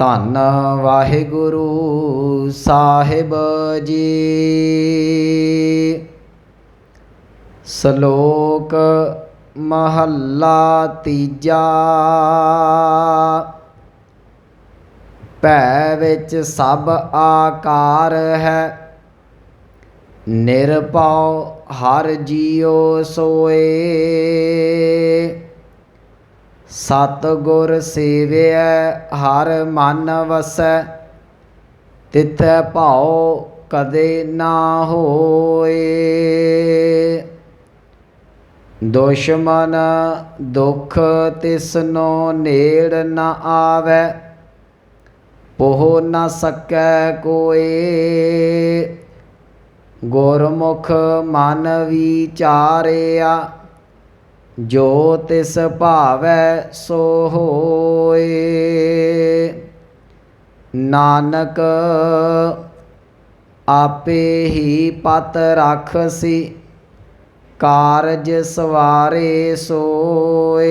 ਧੰਨ ਵਾਹਿਗੁਰੂ ਸਾਹਿਬ ਜੀ। ਸ਼ਲੋਕ ਮਹੱਲਾ ਤੀਜਾ। ਭੈ ਵਿੱਚ ਸਭ ਆਕਾਰ ਹੈ। ਨਿਰਭਉ ਹਰ ਜੀਉ ਸੋਏ। ਸਤ ਗੁਰ ਸੇਵਿਐ, ਹਰ ਮਨ ਵਸੈ, ਤਿਥੈ ਭਾਉ ਕਦੇ ਨਾ ਹੋਏ। ਦੁਸ਼ਮਨ ਦੁਖ ਤਿਸਨੋ ਨੇੜ ਨਾ ਆਵੈ, ਪੋਹ ਨਾ ਸਕੈ ਕੋਏ। ਗੁਰਮੁਖ ਮਨ ਵਿਚਾਰਿਆ ਜੋ ਤਿਸ ਭਾਵੈ ਸੋ ਹੋਏ। ਨਾਨਕ, ਆਪੇ ਹੀ ਪਤ ਰਖਸੀ, ਕਾਰਜ ਸਵਾਰੇ ਸੋਏ।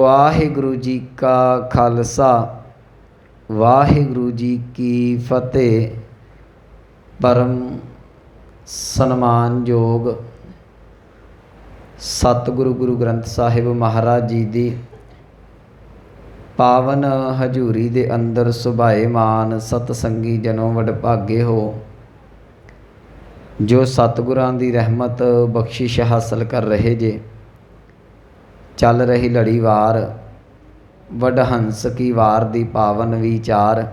ਵਾਹਿਗੁਰੂ ਜੀ ਕਾ ਖਾਲਸਾ, ਵਾਹਿਗੁਰੂ ਜੀ ਕੀ ਫਤਿਹ। ਪਰਮ ਸਨਮਾਨਯੋਗ ਸਤਿਗੁਰੂ ਗੁਰੂ ਗ੍ਰੰਥ ਸਾਹਿਬ ਮਹਾਰਾਜ ਜੀ ਦੀ ਪਾਵਨ ਹਜੂਰੀ ਦੇ ਅੰਦਰ ਸੁਭਾਏਮਾਨ ਸਤ ਸੰਗੀ ਜਨੋ ਵਡਭਾਗੇ ਹੋ, ਜੋ ਸਤਿਗੁਰਾਂ ਦੀ ਰਹਿਮਤ ਬਖਸ਼ਿਸ਼ ਹਾਸਲ ਕਰ ਰਹੇ ਜੇ, ਚੱਲ ਰਹੀ ਲੜੀਵਾਰ ਵਡਹੰਸ ਕੀ ਵਾਰ ਦੀ ਪਾਵਨ ਵਿਚਾਰ,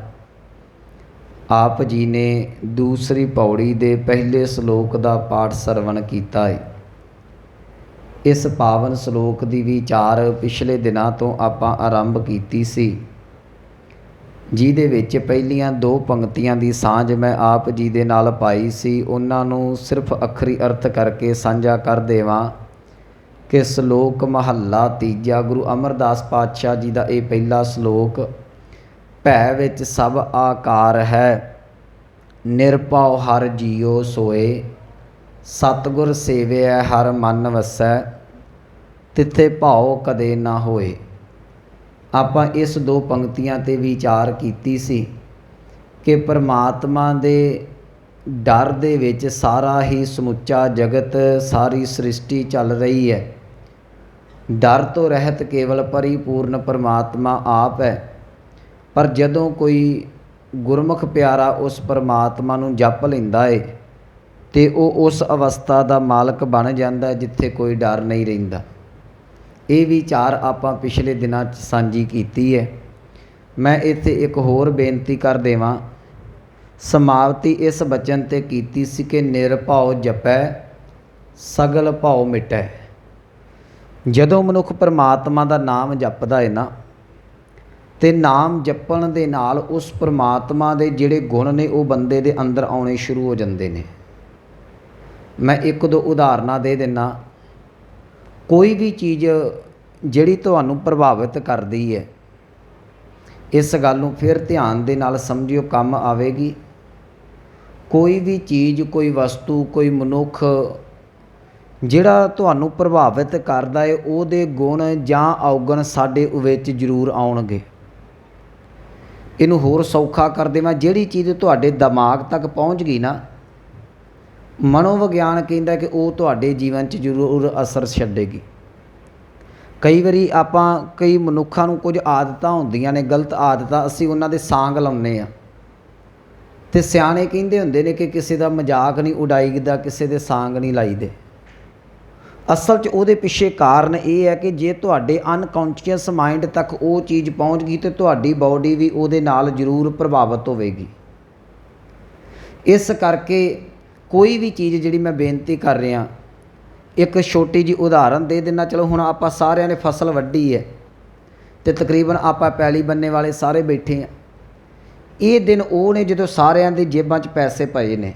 ਆਪ ਜੀ ਨੇ ਦੂਸਰੀ ਪੌੜੀ ਦੇ ਪਹਿਲੇ ਸ਼ਲੋਕ ਦਾ ਪਾਠ ਸਰਵਣ ਕੀਤਾ ਹੈ ਇਸ ਪਾਵਨ ਸ਼ਲੋਕ ਦੀ ਵਿਚਾਰ ਪਿਛਲੇ ਦਿਨਾਂ ਤੋਂ ਆਪਾਂ ਆਰੰਭ ਕੀਤੀ ਸੀ। ਜਿਹਦੇ ਵਿੱਚ ਪਹਿਲੀਆਂ ਦੋ ਪੰਕਤੀਆਂ ਦੀ ਸਾਂਝ ਮੈਂ ਆਪ ਜੀ ਦੇ ਨਾਲ ਪਾਈ ਸੀ। ਉਹਨਾਂ ਨੂੰ ਸਿਰਫ ਅਖਰੀ ਅਰਥ ਕਰਕੇ ਸਾਂਝਾ ਕਰ ਦੇਵਾਂ ਕਿ ਸ਼ਲੋਕ ਮਹੱਲਾ ਤੀਜਾ ਗੁਰੂ ਅਮਰਦਾਸ ਪਾਤਸ਼ਾਹ ਜੀ ਦਾ ਇਹ ਪਹਿਲਾ ਸ਼ਲੋਕ, ਭੈ ਵਿੱਚ ਸਭ ਆਕਾਰ ਹੈ, ਨਿਰਭਉ ਹਰ ਜੀਉ ਸੋਏ, ਸਤਗੁਰ ਸੇਵਿਐ ਹਰ ਮਨ ਵਸੈ ਤਿੱਥੇ ਭਾਉ ਕਦੇ ਨਾ ਹੋਏ। ਆਪਾਂ ਇਸ ਦੋ ਪੰਕਤੀਆਂ ਤੇ ਵਿਚਾਰ ਕੀਤੀ ਸੀ ਕਿ ਪ੍ਰਮਾਤਮਾ ਦੇ ਡਰ ਦੇ ਵਿੱਚ ਸਾਰਾ ਹੀ ਸਮੁੱਚਾ ਜਗਤ, ਸਾਰੀ ਸ੍ਰਿਸ਼ਟੀ ਚੱਲ ਰਹੀ ਹੈ। ਡਰ ਤੋਂ ਰਹਿਤ ਕੇਵਲ ਪਰਿਪੂਰਨ ਪਰਮਾਤਮਾ ਆਪ ਹੈ। ਪਰ ਜਦੋਂ ਕੋਈ ਗੁਰਮੁਖ ਪਿਆਰਾ ਉਸ ਪਰਮਾਤਮਾ ਨੂੰ ਜਪ ਲੈਂਦਾ ਏ, ਤੇ ਉਹ ਉਸ ਅਵਸਥਾ ਦਾ ਮਾਲਕ ਬਣ ਜਾਂਦਾ ਜਿੱਥੇ ਕੋਈ ਡਰ ਨਹੀਂ ਰਹਿੰਦਾ। ਇਹ ਵਿਚਾਰ ਆਪਾਂ ਪਿਛਲੇ ਦਿਨਾਂ 'ਚ ਸਾਂਝੀ ਕੀਤੀ ਹੈ। ਮੈਂ ਇੱਥੇ ਇੱਕ ਹੋਰ ਬੇਨਤੀ ਕਰ ਦੇਵਾਂ। ਸਮਾਪਤੀ ਇਸ ਬਚਨ ਤੇ ਕੀਤੀ ਸੀ ਕਿ ਨਿਰਭਉ ਜਪੈ, ਸਗਲ ਭਉ ਮਿਟੈ। ਜਦੋਂ ਮਨੁੱਖ ਪਰਮਾਤਮਾ ਦਾ ਨਾਮ ਜਪਦਾ ਹੈ ਨਾ, ਤੇ ਨਾਮ ਜਪਣ ਦੇ ਨਾਲ ਉਸ ਪਰਮਾਤਮਾ ਦੇ ਜਿਹੜੇ ਗੁਣ ਨੇ ਉਹ ਬੰਦੇ ਦੇ ਅੰਦਰ ਆਉਣੇ ਸ਼ੁਰੂ ਹੋ ਜਾਂਦੇ ਨੇ। ਮੈਂ ਇੱਕ ਦੋ ਉਦਾਹਰਨਾਂ ਦੇ ਦਿੰਨਾ। ਕੋਈ ਵੀ ਚੀਜ਼ ਜਿਹੜੀ ਤੁਹਾਨੂੰ ਪ੍ਰਭਾਵਿਤ ਕਰਦੀ ਹੈ, ਇਸ ਗੱਲ ਨੂੰ ਫਿਰ ਧਿਆਨ ਦੇ ਨਾਲ ਸਮਝਿਓ, ਕੰਮ ਆਵੇਗੀ। ਕੋਈ ਵੀ ਚੀਜ਼, ਕੋਈ ਵਸਤੂ, ਕੋਈ ਮਨੁੱਖ ਜਿਹੜਾ ਤੁਹਾਨੂੰ ਪ੍ਰਭਾਵਿਤ ਕਰਦਾ ਹੈ, ਉਹਦੇ ਗੁਣ ਜਾਂ ਔਗਣ ਸਾਡੇ ਵਿੱਚ ਜ਼ਰੂਰ ਆਉਣਗੇ। ਇਹਨੂੰ ਹੋਰ ਸੌਖਾ ਕਰ ਦੇਵਾਂ। ਜਿਹੜੀ ਚੀਜ਼ ਤੁਹਾਡੇ ਦਿਮਾਗ ਤੱਕ ਪਹੁੰਚ ਗਈ ਨਾ ਮਨੋਵਿਗਿਆਨ ਕਹਿੰਦਾ ਕਿ ਉਹ ਤੁਹਾਡੇ ਜੀਵਨ 'ਚ ਜ਼ਰੂਰ ਅਸਰ ਛੱਡੇਗੀ। ਕਈ ਵਾਰੀ ਆਪਾਂ ਕਈ ਮਨੁੱਖਾਂ ਨੂੰ ਕੁਝ ਆਦਤਾਂ ਹੁੰਦੀਆਂ ਨੇ, ਗਲਤ ਆਦਤਾਂ ਅਸੀਂ ਉਹਨਾਂ ਦੇ ਸਾਂਗ ਲਾਉਂਦੇ ਆ ਤੇ ਸਿਆਣੇ ਕਹਿੰਦੇ ਹੁੰਦੇ ਨੇ ਕਿ ਕਿਸੇ ਦਾ ਮਜ਼ਾਕ ਨਹੀਂ ਉਡਾਈਦਾ, ਕਿਸੇ ਦੇ ਸਾਂਗ ਨਹੀਂ ਲਾਈਦੇ। ਅਸਲ 'ਚ ਉਹਦੇ ਪਿੱਛੇ ਕਾਰਨ ਇਹ ਹੈ ਕਿ ਜੇ ਤੁਹਾਡੇ ਅਨਕੌਂਸ਼ੀਅਸ ਮਾਈਂਡ ਤੱਕ ਉਹ ਚੀਜ਼ ਪਹੁੰਚ ਗਈ ਤੇ ਤੁਹਾਡੀ ਬਾਡੀ ਵੀ ਉਹਦੇ ਨਾਲ ਜ਼ਰੂਰ ਪ੍ਰਭਾਵਿਤ ਹੋਵੇਗੀ। ਇਸ ਕਰਕੇ ਕੋਈ ਵੀ ਚੀਜ਼ ਜਿਹੜੀ ਮੈਂ ਬੇਨਤੀ ਕਰ ਰਿਹਾ, ਇੱਕ ਛੋਟੀ ਜੀ ਉਦਾਹਰਨ ਦੇ ਦੇਣਾ ਚਲੋ ਹੁਣ ਆਪਾਂ ਸਾਰਿਆਂ ਨੇ ਫਸਲ ਵੱਢੀ ਹੈ ਤੇ ਤਕਰੀਬਨ ਆਪਾਂ ਪੈਲੀ ਬੰਨੇ ਵਾਲੇ ਸਾਰੇ ਬੈਠੇ ਆ ਇਹ ਦਿਨ ਉਹ ਨੇ ਜਦੋਂ ਸਾਰਿਆਂ ਦੀ ਜੇਬਾਂ 'ਚ ਪੈਸੇ ਪਏ ਨੇ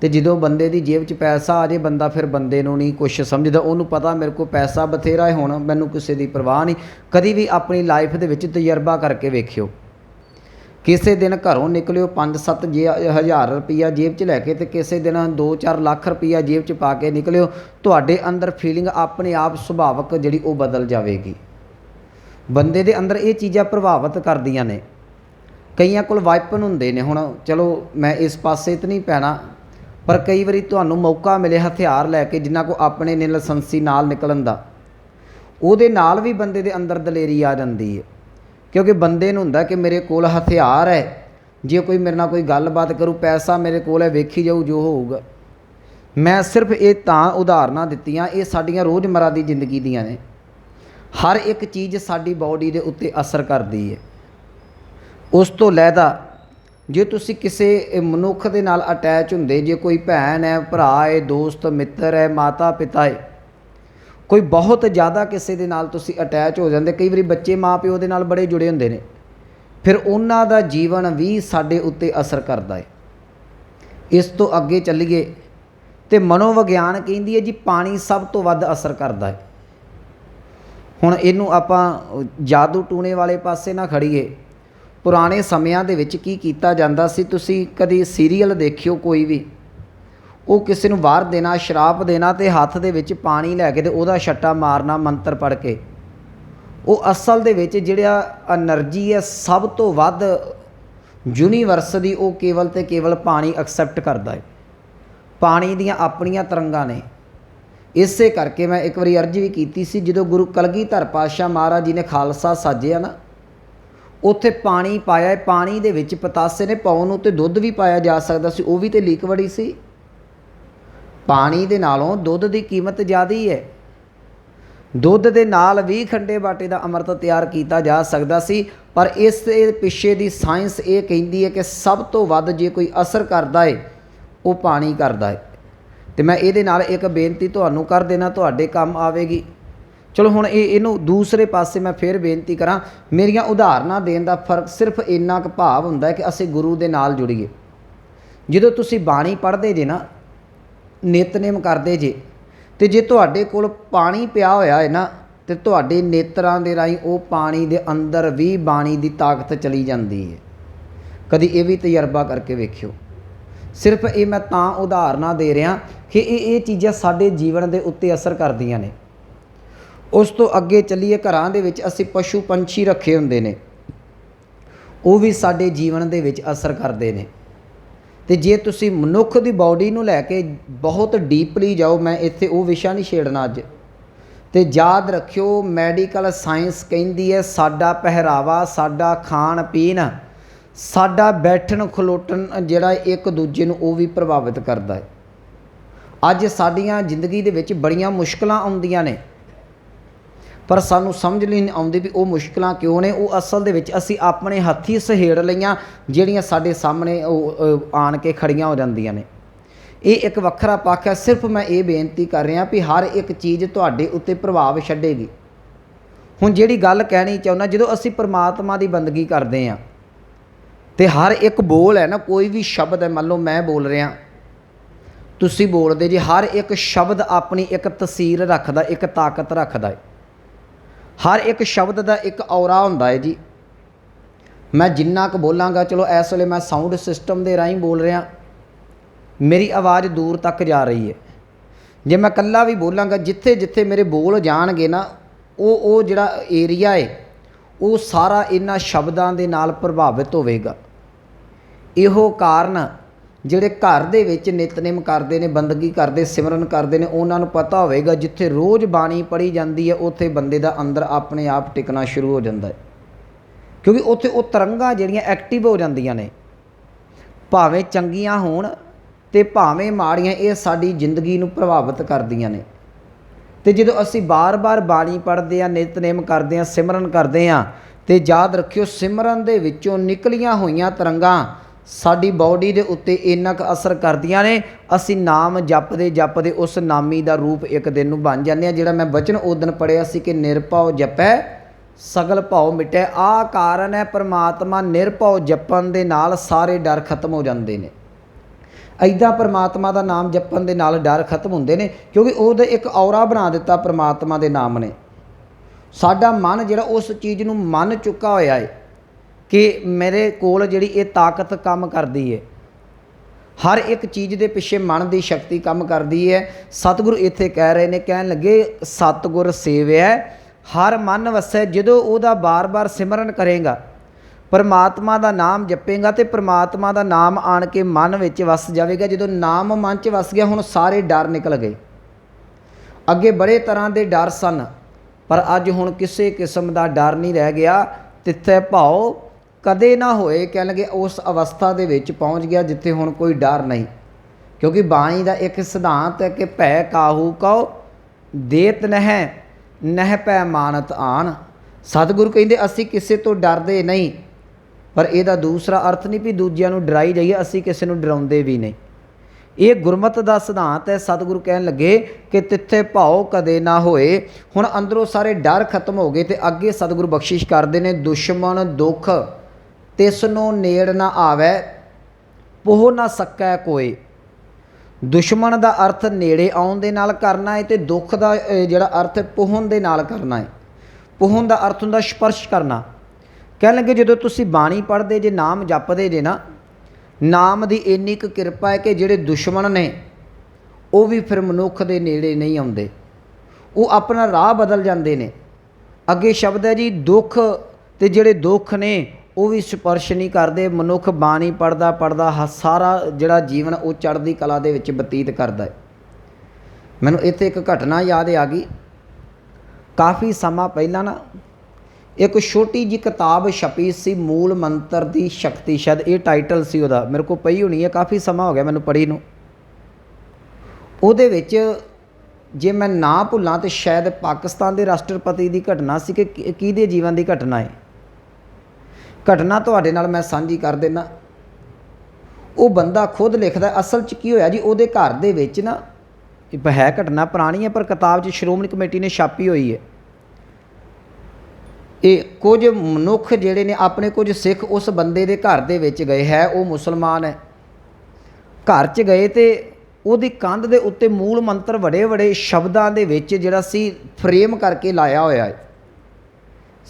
ਤੇ ਜਦੋਂ ਬੰਦੇ ਦੀ ਜੇਬ 'ਚ ਪੈਸਾ ਆ ਜੇ, ਬੰਦਾ ਫਿਰ ਬੰਦੇ ਨੂੰ ਨਹੀਂ ਕੁਝ ਸਮਝਦਾ। ਉਹਨੂੰ ਪਤਾ ਮੇਰੇ ਕੋਲ ਪੈਸਾ ਬਥੇਰਾ ਹੈ, ਹੁਣ ਮੈਨੂੰ ਕਿਸੇ ਦੀ ਪਰਵਾਹ ਨਹੀਂ। ਕਦੀ ਵੀ ਆਪਣੀ ਲਾਈਫ ਦੇ ਵਿੱਚ ਤਜਰਬਾ ਕਰਕੇ ਵੇਖਿਓ। ਕਿਸੇ ਦਿਨ ਘਰੋਂ ਨਿਕਲਿਓ 5-7 ਜੇ ਹਜ਼ਾਰ ਰੁਪਈਆ ਜੇਬ 'ਚ ਲੈ ਕੇ ਤੇ ਕਿਸੇ ਦਿਨ 2-4 ਲੱਖ ਰੁਪਈਆ ਜੇਬ 'ਚ ਪਾ ਕੇ ਨਿਕਲਿਓ, ਤੁਹਾਡੇ ਅੰਦਰ ਫੀਲਿੰਗ ਆਪਣੇ ਆਪ ਸੁਭਾਵਕ ਜਿਹੜੀ ਉਹ ਬਦਲ ਜਾਵੇਗੀ। ਬੰਦੇ ਦੇ ਅੰਦਰ ਇਹ ਚੀਜ਼ਾਂ ਪ੍ਰਭਾਵਿਤ ਕਰਦੀਆਂ ਨੇ। ਕਈਆਂ ਕੋਲ ਵਾਈਪਨ ਹੁੰਦੇ ਨੇ, ਹੁਣ ਚਲੋ ਮੈਂ ਇਸ ਪਾਸੇ ਤਾਂ ਨਹੀਂ ਪੈਣਾ, ਪਰ ਕਈ ਵਾਰੀ ਤੁਹਾਨੂੰ ਮੌਕਾ ਮਿਲੇ ਹਥਿਆਰ ਲੈ ਕੇ ਜਿਨ੍ਹਾਂ ਕੋ ਆਪਣੇ ਨੇ ਲਾਇਸੈਂਸੀ ਨਾਲ ਨਿਕਲਣ ਦਾ। ਉਹਦੇ ਨਾਲ ਵੀ ਬੰਦੇ ਦੇ ਅੰਦਰ ਦਲੇਰੀ ਆ ਜਾਂਦੀ ਹੈ। ਕਿਉਂਕਿ ਬੰਦੇ ਨੂੰ ਹੁੰਦਾ ਕਿ ਮੇਰੇ ਕੋਲ ਹਥਿਆਰ ਹੈ। ਜੇ ਕੋਈ ਮੇਰੇ ਨਾਲ ਕੋਈ ਗੱਲਬਾਤ ਕਰੂ, ਪੈਸਾ ਮੇਰੇ ਕੋਲ ਹੈ, ਵੇਖੀ ਜਾਊ, ਜੋ ਹੋਊਗਾ। ਮੈਂ ਸਿਰਫ ਇਹ ਤਾਂ ਉਦਾਹਰਨਾਂ ਦਿੱਤੀਆਂ, ਇਹ ਸਾਡੀਆਂ ਰੋਜ਼ਮਰਾ ਦੀ ਜ਼ਿੰਦਗੀ ਦੀਆਂ ਨੇ। ਹਰ ਇੱਕ ਚੀਜ਼ ਸਾਡੀ ਬਾਡੀ ਦੇ ਉੱਤੇ ਅਸਰ ਕਰਦੀ ਹੈ। ਉਸ ਤੋਂ ਲੈਦਾ, ਜੇ ਤੁਸੀਂ ਕਿਸੇ ਮਨੁੱਖ ਦੇ ਨਾਲ ਅਟੈਚ ਹੁੰਦੇ, ਜੇ ਕੋਈ ਭੈਣ ਹੈ, ਭਰਾ ਹੈ, ਦੋਸਤ, ਮਿੱਤਰ ਹੈ ਮਾਤਾ ਪਿਤਾ ਹੈ ਕੋਈ ਬਹੁਤ ਜ਼ਿਆਦਾ ਕਿਸੇ ਦੇ ਨਾਲ ਤੁਸੀਂ ਅਟੈਚ ਹੋ ਜਾਂਦੇ, ਕਈ ਵਾਰੀ ਬੱਚੇ ਮਾਪਿਓ ਦੇ ਨਾਲ ਬੜੇ ਜੁੜੇ ਹੁੰਦੇ ਨੇ। ਫਿਰ ਉਹਨਾਂ ਦਾ ਜੀਵਨ ਵੀ ਸਾਡੇ ਉੱਤੇ ਅਸਰ ਕਰਦਾ ਹੈ ਇਸ ਤੋਂ ਅੱਗੇ ਚੱਲੀਏ ਤੇ ਮਨੋਵਿਗਿਆਨ ਕਹਿੰਦੀ ਹੈ ਜੀ, ਪਾਣੀ ਸਭ ਤੋਂ ਵੱਧ ਅਸਰ ਕਰਦਾ ਹੈ ਹੁਣ ਇਹਨੂੰ ਆਪਾਂ ਜਾਦੂ ਟੂਣੇ ਵਾਲੇ ਪਾਸੇ ਨਾ ਖੜੀਏ। ਪੁਰਾਣੇ ਸਮਿਆਂ ਦੇ ਵਿੱਚ ਕੀ ਕੀਤਾ ਜਾਂਦਾ ਸੀ? ਤੁਸੀਂ ਕਦੀ ਸੀਰੀਅਲ ਦੇਖਿਓ ਕੋਈ ਵੀ? ਉਹ ਕਿਸੇ ਨੂੰ ਬਾਹਰ ਦੇਣਾ ਸ਼ਰਾਪ ਦੇਣਾ ਤੇ ਹੱਥ ਦੇ ਵਿੱਚ ਪਾਣੀ ਲੈ ਕੇ ਤੇ ਉਹਦਾ ਛੱਟਾ ਮਾਰਨਾ ਮੰਤਰ ਪੜ ਕੇ। ਉਹ ਅਸਲ ਦੇ ਵਿੱਚ ਜਿਹੜਾ એનર્ਜੀ ਹੈ, ਸਭ ਤੋਂ ਵੱਧ ਯੂਨੀਵਰਸ ਦੀ ਉਹ ਕੇਵਲ ਤੇ ਕੇਵਲ ਪਾਣੀ ਐਕਸੈਪਟ ਕਰਦਾ ਹੈ। ਪਾਣੀ ਦੀਆਂ ਆਪਣੀਆਂ ਤਰੰਗਾਂ ਨੇ। ਇਸੇ ਕਰਕੇ ਮੈਂ ਇੱਕ ਵਾਰੀ ਅਰਜ਼ੀ ਵੀ ਕੀਤੀ ਸੀ, ਜਦੋਂ ਗੁਰੂ ਕਲਗੀ ਧਰ ਪਾਤਸ਼ਾਹ ਮਹਾਰਾਜ ਜੀ ਨੇ ਖਾਲਸਾ ਸਾਜਿਆ ਨਾ, ਉੱਥੇ ਪਾਣੀ ਪਾਇਆ ਪਾਣੀ ਦੇ ਵਿੱਚ ਪਤਾਸੇ ਨੇ ਪਾਉਣ ਨੂੰ ਤੇ ਦੁੱਧ ਵੀ ਪਾਇਆ ਜਾ ਸਕਦਾ ਸੀ, ਉਹ ਵੀ ਤੇ ਲੀਕ ਵੜੀ ਸੀ। ਪਾਣੀ ਦੇ ਨਾਲੋਂ ਦੁੱਧ ਦੀ ਕੀਮਤ ਜ਼ਿਆਦਾ ਹੈ। ਦੁੱਧ ਦੇ ਨਾਲ ਵੀ ਖੰਡੇ ਬਾਟੇ ਦਾ ਅੰਮ੍ਰਿਤ ਤਿਆਰ ਕੀਤਾ ਜਾ ਸਕਦਾ ਸੀ, ਪਰ ਇਸ ਪਿੱਛੇ ਦੀ ਸਾਇੰਸ ਇਹ ਕਹਿੰਦੀ ਹੈ ਕਿ ਸਭ ਤੋਂ ਵੱਧ ਜੇ ਕੋਈ ਅਸਰ ਕਰਦਾ ਏ, ਉਹ ਪਾਣੀ ਕਰਦਾ ਹੈ ਤੇ ਮੈਂ ਇਹਦੇ ਨਾਲ ਇੱਕ ਬੇਨਤੀ ਤੁਹਾਨੂੰ ਕਰ ਦੇਣਾ, ਤੁਹਾਡੇ ਕੰਮ ਆਵੇਗੀ। ਚਲੋ ਹੁਣ ਇਹ ਇਹਨੂੰ ਦੂਸਰੇ ਪਾਸੇ ਮੈਂ ਫੇਰ ਬੇਨਤੀ ਕਰਾਂ, ਮੇਰੀਆਂ ਉਦਾਹਰਨਾਂ ਦੇਣ ਦਾ ਫ਼ਰਕ ਸਿਰਫ ਇੰਨਾ ਕੁ ਭਾਵ ਹੁੰਦਾ ਹੈ ਕਿ ਅਸੀਂ ਗੁਰੂ ਦੇ ਨਾਲ ਜੁੜੀਏ। ਜਦੋਂ ਤੁਸੀਂ ਬਾਣੀ ਪੜ੍ਹਦੇ ਜੇ ਨਾ ਨਿਤਨੇਮ ਕਰਦੇ ਜੇ। ਤੇ ਜੇ ਤੁਹਾਡੇ ਕੋਲ ਪਾਣੀ ਪਿਆ ਹੋਇਆ ਹੈ ਨਾ, ਤੇ ਤੁਹਾਡੇ ਨੇਤਰਾਂ ਦੇ ਰਾਹੀਂ ਉਹ ਪਾਣੀ ਦੇ ਅੰਦਰ ਵੀ ਬਾਣੀ ਦੀ ਤਾਕਤ ਚਲੀ ਜਾਂਦੀ ਹੈ। ਕਦੀ ਇਹ ਵੀ ਤਜਰਬਾ ਕਰਕੇ ਵੇਖਿਓ। ਸਿਰਫ ਇਹ ਮੈਂ ਤਾਂ ਉਦਾਹਰਨਾਂ ਦੇ ਰਿਹਾ ਕਿ ਇਹ ਇਹ ਚੀਜ਼ਾਂ ਸਾਡੇ ਜੀਵਨ ਦੇ ਉੱਤੇ ਅਸਰ ਕਰਦੀਆਂ ਨੇ। ਉਸ ਤੋਂ ਅੱਗੇ ਚੱਲੀਏ ਘਰਾਂ ਦੇ ਵਿੱਚ, ਅਸੀਂ ਪਸ਼ੂ ਪੰਛੀ ਰੱਖੇ ਹੁੰਦੇ ਨੇ। ਉਹ ਵੀ ਸਾਡੇ ਜੀਵਨ ਦੇ ਵਿੱਚ ਅਸਰ ਕਰਦੇ ਨੇ। ਤੇ ਜੇ ਤੁਸੀਂ ਮਨੁੱਖ ਦੀ ਬਾਡੀ ਨੂੰ ਲੈ ਕੇ ਬਹੁਤ ਡੀਪਲੀ ਜਾਓ, ਮੈਂ ਇੱਥੇ ਉਹ ਵਿਸ਼ਾ ਨਹੀਂ ਛੇੜਨਾ ਅੱਜ। ਤੇ ਯਾਦ ਰੱਖਿਓ ਮੈਡੀਕਲ ਸਾਇੰਸ ਕਹਿੰਦੀ ਹੈ, ਸਾਡਾ ਪਹਿਰਾਵਾ, ਸਾਡਾ ਖਾਣ ਪੀਣ ਸਾਡਾ ਬੈਠਣ ਖਲੋਟਣ ਜਿਹੜਾ ਇੱਕ ਦੂਜੇ ਨੂੰ ਉਹ ਵੀ ਪ੍ਰਭਾਵਿਤ ਕਰਦਾ ਹੈ। ਅੱਜ ਸਾਡੀਆਂ ਜ਼ਿੰਦਗੀ ਦੇ ਵਿੱਚ ਬੜੀਆਂ ਮੁਸ਼ਕਲਾਂ ਆਉਂਦੀਆਂ ਨੇ। ਪਰ ਸਾਨੂੰ ਸਮਝ ਨਹੀਂ ਆਉਂਦੀ ਵੀ ਉਹ ਮੁਸ਼ਕਲਾਂ ਕਿਉਂ ਨੇ, ਉਹ ਅਸਲ ਦੇ ਵਿੱਚ ਅਸੀਂ ਆਪਣੇ ਹੱਥੀ ਸਹੇੜ ਲਈਆਂ, ਜਿਹੜੀਆਂ ਸਾਡੇ ਸਾਹਮਣੇ ਉਹ ਆਣ ਕੇ ਖੜੀਆਂ ਹੋ ਜਾਂਦੀਆਂ ਨੇ। ਇਹ ਇੱਕ ਵੱਖਰਾ ਪੱਖ ਹੈ, ਸਿਰਫ ਮੈਂ ਇਹ ਬੇਨਤੀ ਕਰ ਰਿਹਾ ਵੀ ਹਰ ਇੱਕ ਚੀਜ਼ ਤੁਹਾਡੇ ਉੱਤੇ ਪ੍ਰਭਾਵ ਛੱਡੇਗੀ। ਹੁਣ ਜਿਹੜੀ ਗੱਲ ਕਹਿਣੀ ਚਾਹੁੰਦਾ, ਜਦੋਂ ਅਸੀਂ ਪ੍ਰਮਾਤਮਾ ਦੀ ਬੰਦਗੀ ਕਰਦੇ ਹਾਂ, ਤੇ ਹਰ ਇੱਕ ਬੋਲ ਹੈ ਨਾ, ਕੋਈ ਵੀ ਸ਼ਬਦ ਹੈ, ਮੰਨ ਲਓ ਮੈਂ ਬੋਲ ਰਿਹਾ, ਤੁਸੀਂ ਬੋਲਦੇ ਜੇ, ਹਰ ਇੱਕ ਸ਼ਬਦ ਆਪਣੀ ਇੱਕ ਤਸਵੀਰ ਰੱਖਦਾ, ਇੱਕ ਤਾਕਤ ਰੱਖਦਾ ਹੈ। ਹਰ ਇੱਕ ਸ਼ਬਦ ਦਾ ਇੱਕ ਔਰਾ ਹੁੰਦਾ ਹੈ ਜੀ। ਮੈਂ ਜਿੰਨਾ ਕੁ ਬੋਲਾਂਗਾ, ਚਲੋ ਇਸ ਵੇਲੇ ਮੈਂ ਸਾਊਂਡ ਸਿਸਟਮ ਦੇ ਰਾਹੀਂ ਬੋਲ ਰਿਹਾ। ਮੇਰੀ ਆਵਾਜ਼ ਦੂਰ ਤੱਕ ਜਾ ਰਹੀ ਹੈ। ਜੇ ਮੈਂ ਇਕੱਲਾ ਵੀ ਬੋਲਾਂਗਾ, ਜਿੱਥੇ ਜਿੱਥੇ ਮੇਰੇ ਬੋਲ ਜਾਣਗੇ ਨਾ, ਉਹ ਉਹ ਜਿਹੜਾ ਏਰੀਆ ਹੈ, ਉਹ ਸਾਰਾ ਇਹਨਾਂ ਸ਼ਬਦਾਂ ਦੇ ਨਾਲ ਪ੍ਰਭਾਵਿਤ ਹੋਵੇਗਾ। ਇਹੋ ਕਾਰਨ ਜਿਹੜੇ ਘਰ ਦੇ ਵਿੱਚ ਨਿਤਨੇਮ ਕਰਦੇ ਨੇ, ਬੰਦਗੀ ਕਰਦੇ, ਸਿਮਰਨ ਕਰਦੇ ਨੇ, ਉਹਨਾਂ ਨੂੰ ਪਤਾ ਹੋਵੇਗਾ, ਜਿੱਥੇ ਰੋਜ਼ ਬਾਣੀ ਪੜ੍ਹੀ ਜਾਂਦੀ ਹੈ, ਉੱਥੇ ਬੰਦੇ ਦਾ ਅੰਦਰ ਆਪਣੇ ਆਪ ਟਿਕਣਾ ਸ਼ੁਰੂ ਹੋ ਜਾਂਦਾ ਹੈ। ਕਿਉਂਕਿ ਉੱਥੇ ਉਹ ਤਰੰਗਾਂ ਜਿਹੜੀਆਂ ਐਕਟਿਵ ਹੋ ਜਾਂਦੀਆਂ ਨੇ, ਭਾਵੇਂ ਚੰਗੀਆਂ ਹੋਣ ਤੇ ਭਾਵੇਂ ਮਾੜੀਆਂ, ਇਹ ਸਾਡੀ ਜ਼ਿੰਦਗੀ ਨੂੰ ਪ੍ਰਭਾਵਿਤ ਕਰਦੀਆਂ ਨੇ। ਤੇ ਜਦੋਂ ਅਸੀਂ ਬਾਰ-ਬਾਰ ਬਾਣੀ ਪੜ੍ਹਦੇ ਆ ਨਿਤਨੇਮ ਕਰਦੇ ਆ ਸਿਮਰਨ ਕਰਦੇ ਆ ਤੇ ਯਾਦ ਰੱਖਿਓ, ਸਿਮਰਨ ਦੇ ਵਿੱਚੋਂ ਨਿਕਲੀਆਂ ਹੋਈਆਂ ਤਰੰਗਾਂ ਸਾਡੀ ਬਾਡੀ ਦੇ ਉੱਤੇ ਇੰਨਾ ਕੁ ਅਸਰ ਕਰਦੀਆਂ ਨੇ, ਅਸੀਂ ਨਾਮ ਜਪਦੇ ਜਪਦੇ ਉਸ ਨਾਮੀ ਦਾ ਰੂਪ ਇੱਕ ਦਿਨ ਨੂੰ ਬਣ ਜਾਂਦੇ ਆ ਜਿਹੜਾ ਮੈਂ ਬਚਨ ਦਿਨ ਪੜਿਆ ਸੀ ਕਿ ਨਿਰਭਉ ਜਪੈ, ਸਗਲ ਭਉ ਮਿਟੈ। ਆ ਕਾਰਨ ਹੈ ਪ੍ਰਮਾਤਮਾ ਨਿਰਭਉ ਜਪਣ ਦੇ ਨਾਲ ਸਾਰੇ ਡਰ ਖਤਮ ਹੋ ਜਾਂਦੇ ਨੇ। ਐਦਾਂ ਪ੍ਰਮਾਤਮਾ ਦਾ ਨਾਮ ਜਪਣ ਦੇ ਨਾਲ ਡਰ ਖਤਮ ਹੁੰਦੇ ਨੇ, ਕਿਉਂਕਿ ਉਹਦੇ ਇੱਕ ਔਰਾ ਬਣਾ ਦਿੱਤਾ ਪ੍ਰਮਾਤਮਾ ਦੇ ਨਾਮ ਨੇ। ਸਾਡਾ ਮਨ ਜਿਹੜਾ ਉਸ ਚੀਜ਼ ਨੂੰ ਮੰਨ ਚੁੱਕਾ ਹੋਇਆ ਹੈ ਕਿ ਮੇਰੇ ਕੋਲ ਜਿਹੜੀ ਇਹ ਤਾਕਤ ਕੰਮ ਕਰਦੀ ਹੈ ਹਰ ਇੱਕ ਚੀਜ਼ ਦੇ ਪਿੱਛੇ ਮਨ ਦੀ ਸ਼ਕਤੀ ਕੰਮ ਕਰਦੀ ਹੈ ਸਤਿਗੁਰੂ ਇੱਥੇ ਕਹਿ ਰਹੇ ਨੇ, ਕਹਿਣ ਲੱਗੇ, ਸਤਿਗੁਰ ਸੇਵਿਆ ਹਰ ਮਨ ਵਸੈ ਜਦੋਂ ਉਹਦਾ ਬਾਰ-ਬਾਰ ਸਿਮਰਨ ਕਰੇਗਾ। ਪਰਮਾਤਮਾ ਦਾ ਨਾਮ ਜਪੇਗਾ ਤੇ ਪਰਮਾਤਮਾ ਦਾ ਨਾਮ ਆਣ ਕੇ ਮਨ ਵਿੱਚ ਵਸ ਜਾਵੇਗਾ। ਜਦੋਂ ਨਾਮ ਮਨ 'ਚ ਵਸ ਗਿਆ, ਹੁਣ ਸਾਰੇ ਡਰ ਨਿਕਲ ਗਏ। ਅੱਗੇ ਬੜੇ ਤਰ੍ਹਾਂ ਦੇ ਡਰ ਸਨ, ਪਰ ਅੱਜ ਹੁਣ ਕਿਸੇ ਕਿਸਮ ਦਾ ਡਰ ਨਹੀਂ ਰਹਿ ਗਿਆ। ਤਿੱਥੇ ਭਾਉ ਕਦੇ ਨਾ ਹੋਏ ਕਹਿਣ ਲੱਗੇ ਉਸ ਅਵਸਥਾ ਦੇ ਵਿੱਚ ਪਹੁੰਚ ਗਿਆ ਜਿੱਥੇ ਹੁਣ ਕੋਈ ਡਰ ਨਹੀਂ। ਕਿਉਂਕਿ ਬਾਣੀ ਦਾ ਇੱਕ ਸਿਧਾਂਤ ਹੈ ਕਿ ਭੈ ਕਾਹੂ ਕਉ, ਦੇਤ ਨਹਿ ਨਹਿ ਭੈ ਮਾਨਤ ਆਣ ਸਤਿਗੁਰੂ ਕਹਿੰਦੇ, ਅਸੀਂ ਕਿਸੇ ਤੋਂ ਡਰਦੇ ਨਹੀਂ, ਪਰ ਇਹਦਾ ਦੂਸਰਾ ਅਰਥ ਨਹੀਂ ਵੀ ਦੂਜਿਆਂ ਨੂੰ ਡਰਾਈ ਜਾਈਏ, ਅਸੀਂ ਕਿਸੇ ਨੂੰ ਡਰਾਉਂਦੇ ਵੀ ਨਹੀਂ। ਇਹ ਗੁਰਮਤ ਦਾ ਸਿਧਾਂਤ ਹੈ, ਸਤਿਗੁਰੂ ਕਹਿਣ ਲੱਗੇ ਕਿ ਤਿੱਥੇ ਭਾਉ ਕਦੇ ਨਾ ਹੋਏ। ਹੁਣ ਅੰਦਰੋਂ ਸਾਰੇ ਡਰ ਖਤਮ ਹੋ ਗਏ ਤੇ ਅੱਗੇ ਸਤਿਗੁਰੂ ਬਖਸ਼ਿਸ਼ ਕਰਦੇ ਨੇ, ਦੁਸ਼ਮਣ ਦੁੱਖ। ਤਿਸ ਨੂੰ ਨੇੜ ਨਾ ਆਵੇ, ਪੋਹ ਨਾ ਸਕੈ ਕੋਈ ਦੁਸ਼ਮਣ ਦਾ ਅਰਥ ਨੇੜੇ ਆਉਣ ਦੇ ਨਾਲ ਕਰਨਾ ਹੈ ਤੇ ਦੁੱਖ ਦਾ ਜਿਹੜਾ ਅਰਥ ਹੈ ਪਹੁੰਚ ਦੇ ਨਾਲ ਕਰਨਾ ਹੈ ਪਹੁੰਚ ਦਾ ਅਰਥ ਹੁੰਦਾ ਸਪਰਸ਼ ਕਰਨਾ। ਕਹਿਣ ਲੱਗੇ, ਜਦੋਂ ਤੁਸੀਂ ਬਾਣੀ ਪੜ੍ਹਦੇ, ਜੇ ਨਾਮ ਜਪਦੇ ਜੇ ਨਾ, ਨਾਮ ਦੀ ਇੰਨੀ ਕੁ ਕਿਰਪਾ ਹੈ ਕਿ ਜਿਹੜੇ ਦੁਸ਼ਮਣ ਨੇ, ਉਹ ਵੀ ਫਿਰ ਮਨੁੱਖ ਦੇ ਨੇੜੇ ਨਹੀਂ ਆਉਂਦੇ। ਉਹ ਆਪਣਾ ਰਾਹ ਬਦਲ ਜਾਂਦੇ ਨੇ। ਅੱਗੇ ਸ਼ਬਦ ਹੈ ਜੀ, ਦੁੱਖ ਤੇ ਜਿਹੜੇ ਦੁੱਖ ਨੇ ਉਹ ਵੀ ਸਪਰਸ਼ ਨਹੀਂ ਕਰਦੇ, ਮਨੁੱਖ ਬਾਣੀ ਪੜਦਾ ਪੜਦਾ ਸਾਰਾ ਜਿਹੜਾ ਜੀਵਨ ਉਹ ਚੜ੍ਹਦੀ ਕਲਾ ਦੇ ਵਿੱਚ ਬਤੀਤ ਕਰਦਾ ਹੈ। ਮੈਨੂੰ ਇੱਥੇ ਇੱਕ ਘਟਨਾ ਯਾਦ ਆ ਗਈ। ਕਾਫੀ ਸਮਾਂ ਪਹਿਲਾਂ ਨਾ, ਇੱਕ ਛੋਟੀ ਜੀ ਕਿਤਾਬ ਛਪੀ ਸੀ, ਮੂਲ ਮੰਤਰ ਦੀ ਸ਼ਕਤੀ, ਸ਼ਾਇਦ ਇਹ ਟਾਈਟਲ ਸੀ ਉਹਦਾ, ਮੇਰੇ ਕੋਲ ਪਈ ਹੋਣੀ ਹੈ, ਕਾਫੀ ਸਮਾਂ ਹੋ ਗਿਆ ਮੈਨੂੰ ਪੜ੍ਹੀ ਨੂੰ। ਉਹਦੇ ਵਿੱਚ ਜੇ ਮੈਂ ਨਾ ਭੁੱਲਾਂ ਤੇ ਸ਼ਾਇਦ ਪਾਕਿਸਤਾਨ ਦੇ ਰਾਸ਼ਟਰਪਤੀ ਦੀ ਘਟਨਾ ਸੀ ਕਿ ਕੀ- ਕਿਹਦੇ ਜੀਵਨ ਦੀ ਘਟਨਾ ਹੈ? ਘਟਨਾ ਤੁਹਾਡੇ ਨਾਲ ਮੈਂ ਸਾਂਝੀ ਕਰ ਦੇਣਾ ਉਹ ਬੰਦਾ ਖੁਦ ਲਿਖਦਾ, ਅਸਲ 'ਚ ਕੀ ਹੋਇਆ ਜੀ, ਉਹਦੇ ਘਰ ਦੇ ਵਿੱਚ ਨਾ ਇਹ ਹੈ ਘਟਨਾ ਪੁਰਾਣੀ ਹੈ, ਪਰ ਕਿਤਾਬ 'ਚ ਸ਼੍ਰੋਮਣੀ ਕਮੇਟੀ ਨੇ ਛਾਪੀ ਹੋਈ ਹੈ। ਇਹ ਕੁਝ ਮਨੁੱਖ ਜਿਹੜੇ ਨੇ, ਆਪਣੇ ਕੁਝ ਸਿੱਖ ਉਸ ਬੰਦੇ ਦੇ ਘਰ ਦੇ ਵਿੱਚ ਗਏ ਹੈ, ਉਹ ਮੁਸਲਮਾਨ ਹੈ। ਘਰ 'ਚ ਗਏ ਤੇ ਉਹਦੀ ਕੰਧ ਦੇ ਉੱਤੇ ਮੂਲ ਮੰਤਰ ਵੱਡੇ ਵੱਡੇ ਸ਼ਬਦਾਂ ਦੇ ਵਿੱਚ ਜਿਹੜਾ ਸੀ, ਫਰੇਮ ਕਰਕੇ ਲਾਇਆ ਹੋਇਆ ਹੈ।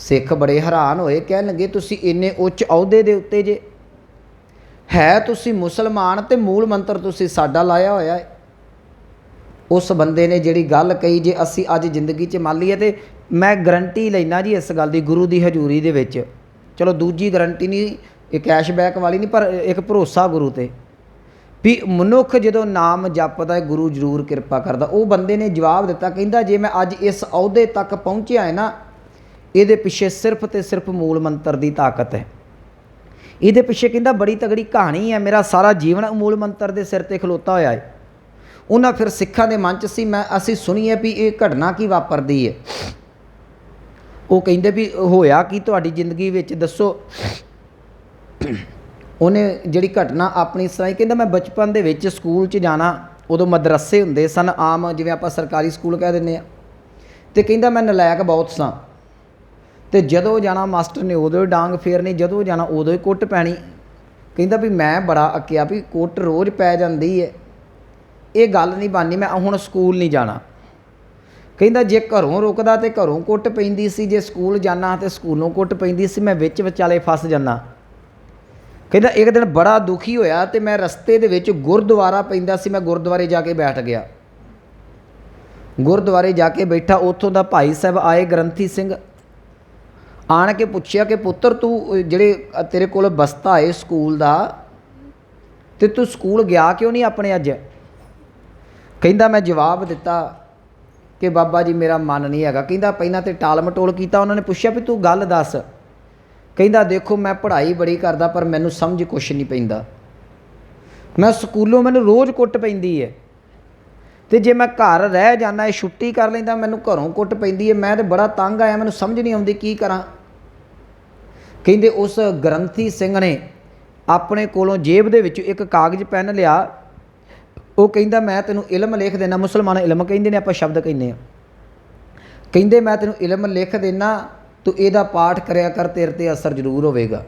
ਸਿੱਖ ਬੜੇ ਹੈਰਾਨ ਹੋਏ, ਕਹਿਣ ਲੱਗੇ, ਤੁਸੀਂ ਇੰਨੇ ਉੱਚ ਅਹੁਦੇ ਦੇ ਉੱਤੇ ਜੇ। ਹੈ ਤੁਸੀਂ ਮੁਸਲਮਾਨ ਤੇ ਮੂਲ ਮੰਤਰ ਤੁਸੀਂ ਸਾਡਾ ਲਾਇਆ ਹੋਇਆ ਹੈ ਉਸ ਬੰਦੇ ਨੇ ਜਿਹੜੀ ਗੱਲ ਕਹੀ ਜੇ ਅਸੀਂ ਅੱਜ ਜ਼ਿੰਦਗੀ 'ਚ ਮੰਨ ਲਈਏ ਤੇ ਮੈਂ ਗਰੰਟੀ ਲੈਣਾ ਜੀ ਇਸ ਗੱਲ ਦੀ ਗੁਰੂ ਦੀ ਹਜ਼ੂਰੀ ਦੇ ਵਿੱਚ। ਚਲੋ ਦੂਜੀ ਗਰੰਟੀ ਨਹੀਂ, ਇਹ ਕੈਸ਼ਬੈਕ ਵਾਲੀ ਨਹੀਂ, ਪਰ ਇੱਕ ਭਰੋਸਾ ਗੁਰੂ ਤੇ। ਵੀ ਮਨੁੱਖ ਜਦੋਂ ਨਾਮ ਜਪਦਾ ਹੈ ਗੁਰੂ ਜ਼ਰੂਰ ਕਿਰਪਾ ਕਰਦਾ। ਉਹ ਬੰਦੇ ਨੇ ਜਵਾਬ ਦਿੱਤਾ, ਕਹਿੰਦਾ, ਜੇ ਮੈਂ ਅੱਜ ਇਸ ਅਹੁਦੇ ਤੱਕ ਪਹੁੰਚਿਆ ਹੈ ਨਾ ਇਹਦੇ ਪਿੱਛੇ ਸਿਰਫ ਤੇ ਸਿਰਫ ਮੂਲ ਮੰਤਰ ਦੀ ਤਾਕਤ ਹੈ। ਇਹਦੇ ਪਿੱਛੇ ਕਹਿੰਦਾ ਬੜੀ ਤਗੜੀ ਕਹਾਣੀ ਹੈ, ਮੇਰਾ ਸਾਰਾ ਜੀਵਨ ਮੂਲ ਮੰਤਰ ਦੇ ਸਿਰ ਤੇ ਖਲੋਤਾ ਹੋਇਆ ਹੈ। ਉਹਨਾਂ ਫਿਰ ਸਿੱਖਾਂ ਦੇ ਮਨ 'ਚ ਸੀ, ਮੈਂ, ਅਸੀਂ ਸੁਣੀਏ ਵੀ ਇਹ ਘਟਨਾ ਕੀ ਵਾਪਰਦੀ ਹੈ। ਉਹ ਕਹਿੰਦੇ ਵੀ ਹੋਇਆ ਕੀ ਤੁਹਾਡੀ ਜ਼ਿੰਦਗੀ ਵਿੱਚ, ਦੱਸੋ। ਉਹਨੇ ਜਿਹੜੀ ਘਟਨਾ ਆਪਣੀ ਸੁਣਾਈ, ਕਹਿੰਦਾ ਮੈਂ ਬਚਪਨ ਦੇ ਵਿੱਚ ਸਕੂਲ 'ਚ ਜਾਣਾ, ਉਦੋਂ ਮਦਰਸੇ ਹੁੰਦੇ ਸਨ, ਆਮ ਜਿਵੇਂ ਆਪਾਂ ਸਰਕਾਰੀ ਸਕੂਲ ਕਹਿ ਦਿੰਦੇ ਆ ਤੇ ਕਹਿੰਦਾ ਮੈਂ ਨਲਾਇਕ ਬਹੁਤ ਸਾਂ। ਤੇ ਜਦੋਂ ਜਾਣਾ ਮਾਸਟਰ ਨੇ ਉਦੋਂ ਹੀ ਡਾਂਗ ਫੇਰਨੀ, ਜਦੋਂ ਜਾਣਾ ਉਦੋਂ ਹੀ ਕੁੱਟ ਪੈਣੀ। ਕਹਿੰਦਾ ਵੀ ਮੈਂ ਬੜਾ ਅੱਕਿਆ ਵੀ ਕੁੱਟ ਰੋਜ਼ ਪੈ ਜਾਂਦੀ ਹੈ ਇਹ ਗੱਲ ਨਹੀਂ ਬਾਨੀ ਮੈਂ ਹੁਣ ਸਕੂਲ ਨਹੀਂ ਜਾਣਾ। ਕਹਿੰਦਾ ਜੇ ਘਰੋਂ ਰੁਕਦਾ ਤੇ ਘਰੋਂ ਕੁੱਟ ਪੈਂਦੀ ਸੀ, ਜੇ ਸਕੂਲ ਜਾਣਾ ਤੇ ਸਕੂਲੋਂ ਕੁੱਟ ਪੈਂਦੀ ਸੀ, ਮੈਂ ਵਿੱਚ ਵਿਚਾਲੇ ਫਸ ਜਾਂਦਾ। ਕਹਿੰਦਾ ਇੱਕ ਦਿਨ ਬੜਾ ਦੁਖੀ ਹੋਇਆ ਤੇ ਮੈਂ ਰਸਤੇ ਦੇ ਵਿੱਚ ਗੁਰਦੁਆਰਾ ਪੈਂਦਾ ਸੀ, ਮੈਂ ਗੁਰਦੁਆਰੇ ਜਾ ਕੇ ਬੈਠ ਗਿਆ। ਗੁਰਦੁਆਰੇ ਜਾ ਕੇ ਬੈਠਾ, ਉੱਥੋਂ ਦਾ ਭਾਈ ਸਾਹਿਬ ਆਏ, ਗ੍ਰੰਥੀ ਸਿੰਘ ਆਣ ਕੇ ਪੁੱਛਿਆ ਕਿ ਪੁੱਤਰ, ਤੂੰ ਜਿਹੜੇ ਤੇਰੇ ਕੋਲ ਬਸਤਾ ਹੈ ਸਕੂਲ ਦਾ, ਤੇ ਤੂੰ ਸਕੂਲ ਗਿਆ ਕਿਉਂ ਨਹੀਂ ਆਪਣੇ ਅੱਜ? ਕਹਿੰਦਾ, ਮੈਂ ਜਵਾਬ ਦਿੱਤਾ ਕਿ ਬਾਬਾ ਜੀ, ਮੇਰਾ ਮਨ ਨਹੀਂ ਹੈਗਾ। ਕਹਿੰਦਾ, ਪਹਿਲਾਂ ਤੇ ਟਾਲ ਮਟੋਲ ਕੀਤਾ, ਉਹਨਾਂ ਨੇ ਪੁੱਛਿਆ ਵੀ ਤੂੰ ਗੱਲ ਦੱਸ। ਕਹਿੰਦਾ, ਦੇਖੋ, ਮੈਂ ਪੜ੍ਹਾਈ ਬੜੀ ਕਰਦਾ, ਪਰ ਮੈਨੂੰ ਸਮਝ ਕੁਛ ਨਹੀਂ ਪੈਂਦਾ। ਮੈਂ ਸਕੂਲੋਂ ਮੈਨੂੰ ਰੋਜ਼ ਕੁੱਟ ਪੈਂਦੀ ਹੈ ਤੇ ਜੇ ਮੈਂ ਘਰ ਰਹਿ ਜਾਂਦਾ, ਇਹ ਛੁੱਟੀ ਕਰ ਲੈਂਦਾ, ਮੈਨੂੰ ਘਰੋਂ ਕੁੱਟ ਪੈਂਦੀ ਹੈ ਮੈਂ ਤੇ ਬੜਾ ਤੰਗ ਆਇਆ, ਮੈਨੂੰ ਸਮਝ ਨਹੀਂ ਆਉਂਦੀ ਕੀ ਕਰਾਂ। ਕਹਿੰਦੇ ਉਸ ਗ੍ਰੰਥੀ ਸਿੰਘ ਨੇ ਆਪਣੇ ਕੋਲੋਂ ਜੇਬ ਦੇ ਵਿੱਚੋਂ ਇੱਕ ਕਾਗਜ਼ ਪੈਨ ਲਿਆ। ਉਹ ਕਹਿੰਦਾ, ਮੈਂ ਤੈਨੂੰ ਇਲਮ ਲਿਖ ਦੇਣਾ ਮੁਸਲਮਾਨ ਇਲਮ ਕਹਿੰਦੇ ਨੇ, ਆਪਾਂ ਸ਼ਬਦ ਕਹਿੰਦੇ ਆ ਕਹਿੰਦੇ, ਮੈਂ ਤੈਨੂੰ ਇਲਮ ਲਿਖ ਦੇਣਾ ਤੂੰ ਇਹਦਾ ਪਾਠ ਕਰਿਆ ਕਰ, ਤੇਰੇ ਤੇ ਅਸਰ ਜ਼ਰੂਰ ਹੋਵੇਗਾ।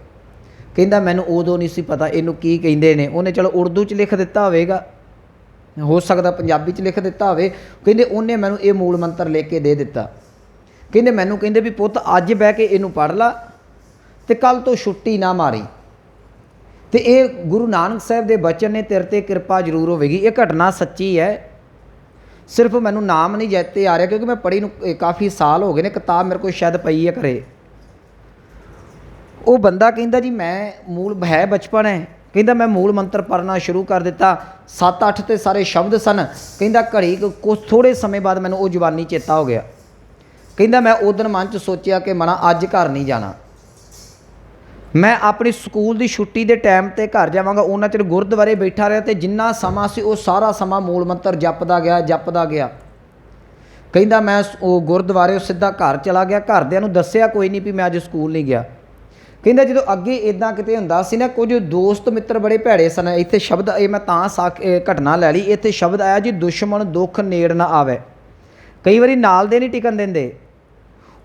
ਕਹਿੰਦਾ, ਮੈਨੂੰ ਉਦੋਂ ਨਹੀਂ ਸੀ ਪਤਾ ਇਹਨੂੰ ਕੀ ਕਹਿੰਦੇ ਨੇ। ਉਹਨੇ ਚਲੋ ਉਰਦੂ 'ਚ ਲਿਖ ਦਿੱਤਾ ਹੋਵੇਗਾ। ਹੋ ਸਕਦਾ ਪੰਜਾਬੀ 'ਚ ਲਿਖ ਦਿੱਤਾ ਹੋਵੇ। ਕਹਿੰਦੇ, ਉਹਨੇ ਮੈਨੂੰ ਇਹ ਮੂਲ ਮੰਤਰ ਲਿਖ ਕੇ ਦੇ ਦਿੱਤਾ। ਕਹਿੰਦੇ, ਮੈਨੂੰ ਕਹਿੰਦੇ ਵੀ ਪੁੱਤ, ਅੱਜ ਬਹਿ ਕੇ ਇਹਨੂੰ ਪੜ੍ਹ ਲਾ। ਤੇ ਕੱਲ ਤੋਂ ਛੁੱਟੀ ਨਾ ਮਾਰੀ। ਤੇ ਇਹ ਗੁਰੂ ਨਾਨਕ ਸਾਹਿਬ ਦੇ ਬਚਨ ਨੇ ਤੇਰੇ ਤੇ ਕਿਰਪਾ ਜ਼ਰੂਰ ਹੋਵੇਗੀ। ਇਹ ਘਟਨਾ ਸੱਚੀ ਹੈ। ਸਿਰਫ ਮੈਨੂੰ ਨਾਮ ਨਹੀਂ ਜੈਤੇ ਆ ਰਿਹਾ ਕਿਉਂਕਿ ਮੈਂ ਪੜ੍ਹੀ ਨੂੰ ਕਾਫੀ ਸਾਲ ਹੋ ਗਏ ਨੇ, ਕਿਤਾਬ ਮੇਰੇ ਕੋਲ ਸ਼ਾਇਦ ਪਈ ਹੈ ਘਰੇ। ਉਹ ਬੰਦਾ ਕਹਿੰਦਾ ਜੀ, ਮੈਂ ਮੂਲ, ਹੈ ਬਚਪਨ ਹੈ। ਕਹਿੰਦਾ, ਮੈਂ ਮੂਲ ਮੰਤਰ ਪੜਨਾ ਸ਼ੁਰੂ ਕਰ ਦਿੱਤਾ। 7-8 ਤੇ ਸਾਰੇ ਸ਼ਬਦ ਸਨ। ਕਹਿੰਦਾ, ਘੜੀ ਕੁ- ਕੁਛ ਥੋੜੇ ਸਮੇਂ ਬਾਅਦ ਮੈਨੂੰ ਉਹ ਜਵਾਨੀ ਚੇਤਾ ਹੋ ਗਿਆ। ਕਹਿੰਦਾ, ਮੈਂ ਉਹ ਦਿਨ ਮਨ ਚ ਸੋਚਿਆ ਕਿ ਮਨਾ ਅੱਜ ਘਰ ਨਹੀਂ ਜਾਣਾ। ਮੈਂ ਆਪਣੀ ਸਕੂਲ ਦੀ ਛੁੱਟੀ ਦੇ ਟਾਈਮ ਤੇ ਘਰ ਜਾਵਾਂਗਾ। ਉਹਨਾਂ ਚਿਰ ਗੁਰਦੁਆਰੇ ਬੈਠਾ ਰਿਹਾ ਤੇ ਜਿੰਨਾ ਸਮਾਂ ਸੀ ਉਹ ਸਾਰਾ ਸਮਾਂ ਮੂਲ ਮੰਤਰ ਜਪਦਾ ਗਿਆ ਜਪਦਾ ਗਿਆ। ਕਹਿੰਦਾ ਮੈਂ ਉਹ ਗੁਰਦੁਆਰੇ ਸਿੱਧਾ ਘਰ ਚਲਾ ਗਿਆ। ਘਰਦਿਆਂ ਨੂੰ ਦੱਸਿਆ ਕੋਈ ਨਹੀਂ ਵੀ ਮੈਂ ਅੱਜ ਸਕੂਲ ਨਹੀਂ ਗਿਆ। ਕਹਿੰਦਾ ਜਦੋਂ ਅੱਗੇ ਇਦਾਂ ਕਿਤੇ ਹੁੰਦਾ ਸੀ ਨਾ, ਕੁਝ ਦੋਸਤ ਮਿੱਤਰ ਬੜੇ ਭੈੜੇ ਸਨ। ਇੱਥੇ ਸ਼ਬਦ, ਇਹ ਮੈਂ ਤਾਂ ਸਾਖ ਘਟਨਾ ਲੈ ਲਈ। ਇੱਥੇ ਸ਼ਬਦ ਆਇਆ ਜੀ, ਦੁਸ਼ਮਣ ਦੁੱਖ ਨੇੜ ਨਾ ਆਵੇ। ਕਈ ਵਾਰੀ ਨਾਲ ਦੇ ਨਹੀਂ ਟਿਕਣ ਦਿੰਦੇ।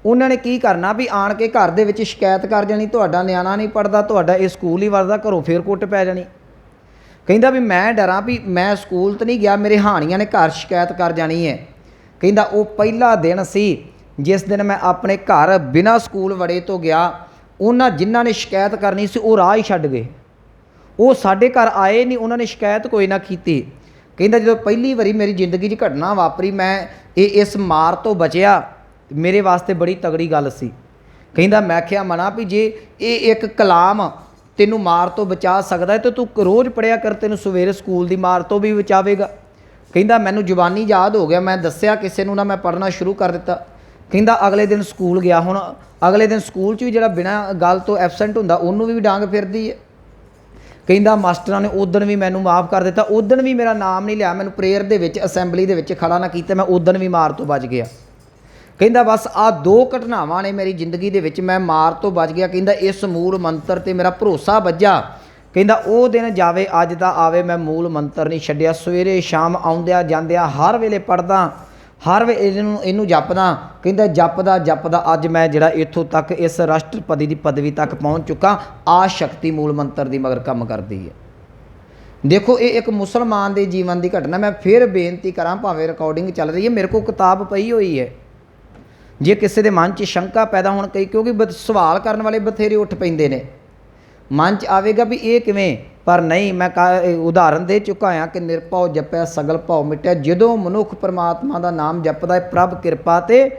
ਉਹਨਾਂ ਨੇ ਕੀ ਕਰਨਾ ਵੀ ਆਣ ਕੇ ਘਰ ਦੇ ਵਿੱਚ ਸ਼ਿਕਾਇਤ ਕਰ ਜਾਣੀ, ਤੁਹਾਡਾ ਨਿਆਣਾ ਨਹੀਂ ਪੜਦਾ ਤੁਹਾਡਾ ਇਹ ਸਕੂਲ ਹੀ ਵਰਦਾ ਘਰੋਂ ਫੇਰ ਕੁੱਟ ਪੈ ਜਾਣੀ। ਕਹਿੰਦਾ ਵੀ ਮੈਂ ਡਰਾਂ ਵੀ ਮੈਂ ਸਕੂਲ ਤੇ ਨਹੀਂ ਗਿਆ, ਮੇਰੇ ਹਾਣੀਆਂ ਨੇ ਘਰ ਸ਼ਿਕਾਇਤ ਕਰ ਜਾਣੀ ਹੈ। ਕਹਿੰਦਾ ਉਹ ਪਹਿਲਾ ਦਿਨ ਸੀ ਜਿਸ ਦਿਨ ਮੈਂ ਆਪਣੇ ਘਰ ਬਿਨਾਂ ਸਕੂਲ ਵੜੇ ਤੋਂ ਗਿਆ, ਉਹਨਾਂ ਜਿਨ੍ਹਾਂ ਨੇ ਸ਼ਿਕਾਇਤ ਕਰਨੀ ਸੀ ਉਹ ਰਾਹ ਹੀ ਛੱਡ ਗਏ। ਉਹ ਸਾਡੇ ਘਰ ਆਏ ਨਹੀਂ, ਉਹਨਾਂ ਨੇ ਸ਼ਿਕਾਇਤ ਕੋਈ ਨਾ ਕੀਤੀ। ਕਹਿੰਦਾ ਜਦੋਂ ਪਹਿਲੀ ਵਾਰੀ ਮੇਰੀ ਜ਼ਿੰਦਗੀ 'ਚ ਘਟਨਾ ਵਾਪਰੀ, ਮੈਂ ਇਹ ਇਸ ਮਾਰ ਤੋਂ ਬਚਿਆ। ਮੇਰੇ ਵਾਸਤੇ ਬੜੀ ਤਗੜੀ ਗੱਲ ਸੀ। ਕਹਿੰਦਾ, ਮੈਂ ਕਿਹਾ, ਮਨਾ ਵੀ ਜੇ ਇਹ ਇੱਕ ਕਲਾਮ ਤੈਨੂੰ ਮਾਰ ਤੋਂ ਬਚਾ ਸਕਦਾ ਹੈ, ਤੇ ਤੂੰ ਰੋਜ਼ ਪੜਿਆ ਕਰ, ਤੈਨੂੰ ਸਵੇਰੇ ਸਕੂਲ ਦੀ ਮਾਰ ਤੋਂ ਵੀ ਬਚਾਵੇਗਾ। ਕਹਿੰਦਾ, ਮੈਨੂੰ ਜ਼ੁਬਾਨੀ ਯਾਦ ਹੋ ਗਿਆ, ਮੈਂ ਦੱਸਿਆ ਕਿਸੇ ਨੂੰ ਨਾ, ਮੈਂ ਪੜਨਾ ਸ਼ੁਰੂ ਕਰ ਦਿੱਤਾ। ਕਹਿੰਦਾ, ਅਗਲੇ ਦਿਨ ਸਕੂਲ ਗਿਆ, ਹੁਣ ਅਗਲੇ ਦਿਨ ਸਕੂਲ 'ਚ ਵੀ ਜਿਹੜਾ ਬਿਨਾਂ ਗੱਲ ਤੋਂ ਐਬਸੈਂਟ ਹੁੰਦਾ, ਉਹਨੂੰ ਵੀ ਡਾਂਗ ਫਿਰਦੀ ਹੈ। ਕਹਿੰਦਾ, ਮਾਸਟਰਾਂ ਨੇ ਉਦੋਂ ਵੀ ਮੈਨੂੰ ਮਾਫ ਕਰ ਦਿੱਤਾ ਉਦੋਂ ਵੀ ਮੇਰਾ ਨਾਮ ਨਹੀਂ ਲਿਆ, ਮੈਨੂੰ ਪ੍ਰੇਅਰ ਦੇ ਵਿੱਚ, ਅਸੈਂਬਲੀ ਦੇ ਵਿੱਚ ਖੜਾ ਨਾ ਕੀਤਾ, ਮੈਂ ਉਦੋਂ ਵੀ ਮਾਰ ਤੋਂ ਬਚ ਗਿਆ। ਕਹਿੰਦਾ ਬਸ ਆ ਦੋ ਘਟਨਾਵਾਂ ਨੇ ਮੇਰੀ ਜ਼ਿੰਦਗੀ ਦੇ ਵਿੱਚ, ਮੈਂ ਮਾਰ ਤੋਂ ਬਚ ਗਿਆ। ਕਹਿੰਦਾ ਇਸ ਮੂਲ ਮੰਤਰ ਤੇ ਮੇਰਾ ਭਰੋਸਾ ਵੱਜਾ ਕਹਿੰਦਾ ਉਹ ਦਿਨ ਜਾਵੇ, ਅੱਜ ਦਾ ਆਵੇ, ਮੈਂ ਮੂਲ ਮੰਤਰ ਨਹੀਂ ਛੱਡਿਆ। ਸਵੇਰੇ ਸ਼ਾਮ ਆਉਂਦਿਆਂ ਜਾਂਦਿਆਂ ਹਰ ਵੇਲੇ ਪੜਦਾ ਹਰ ਵੇ ਇਹਨੂੰ ਇਹਨੂੰ ਜਪਦਾ। ਕਹਿੰਦਾ ਜਪਦਾ ਜਪਦਾ, ਅੱਜ ਮੈਂ ਜਿਹੜਾ ਇੱਥੋਂ ਤੱਕ ਇਸ ਰਾਸ਼ਟਰਪਤੀ ਦੀ ਪਦਵੀ ਤੱਕ ਪਹੁੰਚ ਚੁੱਕਾ, ਆ ਸ਼ਕਤੀ ਮੂਲ ਮੰਤਰ ਦੀ ਮਗਰ ਕੰਮ ਕਰਦੀ ਹੈ। ਦੇਖੋ, ਇਹ ਇੱਕ ਮੁਸਲਮਾਨ ਦੇ ਜੀਵਨ ਦੀ ਘਟਨਾ। ਮੈਂ ਫਿਰ ਬੇਨਤੀ ਕਰਾਂ, ਭਾਵੇਂ ਰਿਕਾਰਡਿੰਗ ਚੱਲ ਰਹੀ ਹੈ, ਮੇਰੇ ਕੋਲ ਕਿਤਾਬ ਪਈ ਹੋਈ ਹੈ। ਜੇ ਕਿਸੇ ਦੇ ਮਨ 'ਚ ਸ਼ੰਕਾ ਪੈਦਾ ਹੋਣ ਕਈ, ਕਿਉਂਕਿ ਬਤ- ਸਵਾਲ ਕਰਨ ਵਾਲੇ ਬਥੇਰੇ ਉੱਠ ਪੈਂਦੇ ਨੇ। ਮਨ 'ਚ ਆਵੇਗਾ ਵੀ ਇਹ ਕਿਵੇਂ? ਪਰ ਨਹੀਂ, ਮੈਂ ਕਾ- ਉਦਾਹਰਨ ਦੇ ਚੁੱਕਾ ਹਾਂ ਕਿ ਨਿਰਭਉ ਜਪੈ, ਸਗਲ ਭਉ ਮਿਟੈ। ਜਦੋਂ ਮਨੁੱਖ ਪਰਮਾਤਮਾ ਦਾ ਨਾਮ ਜਪਦਾ ਹੈ, ਪ੍ਰਭ ਕਿਰਪਾ ਤੇ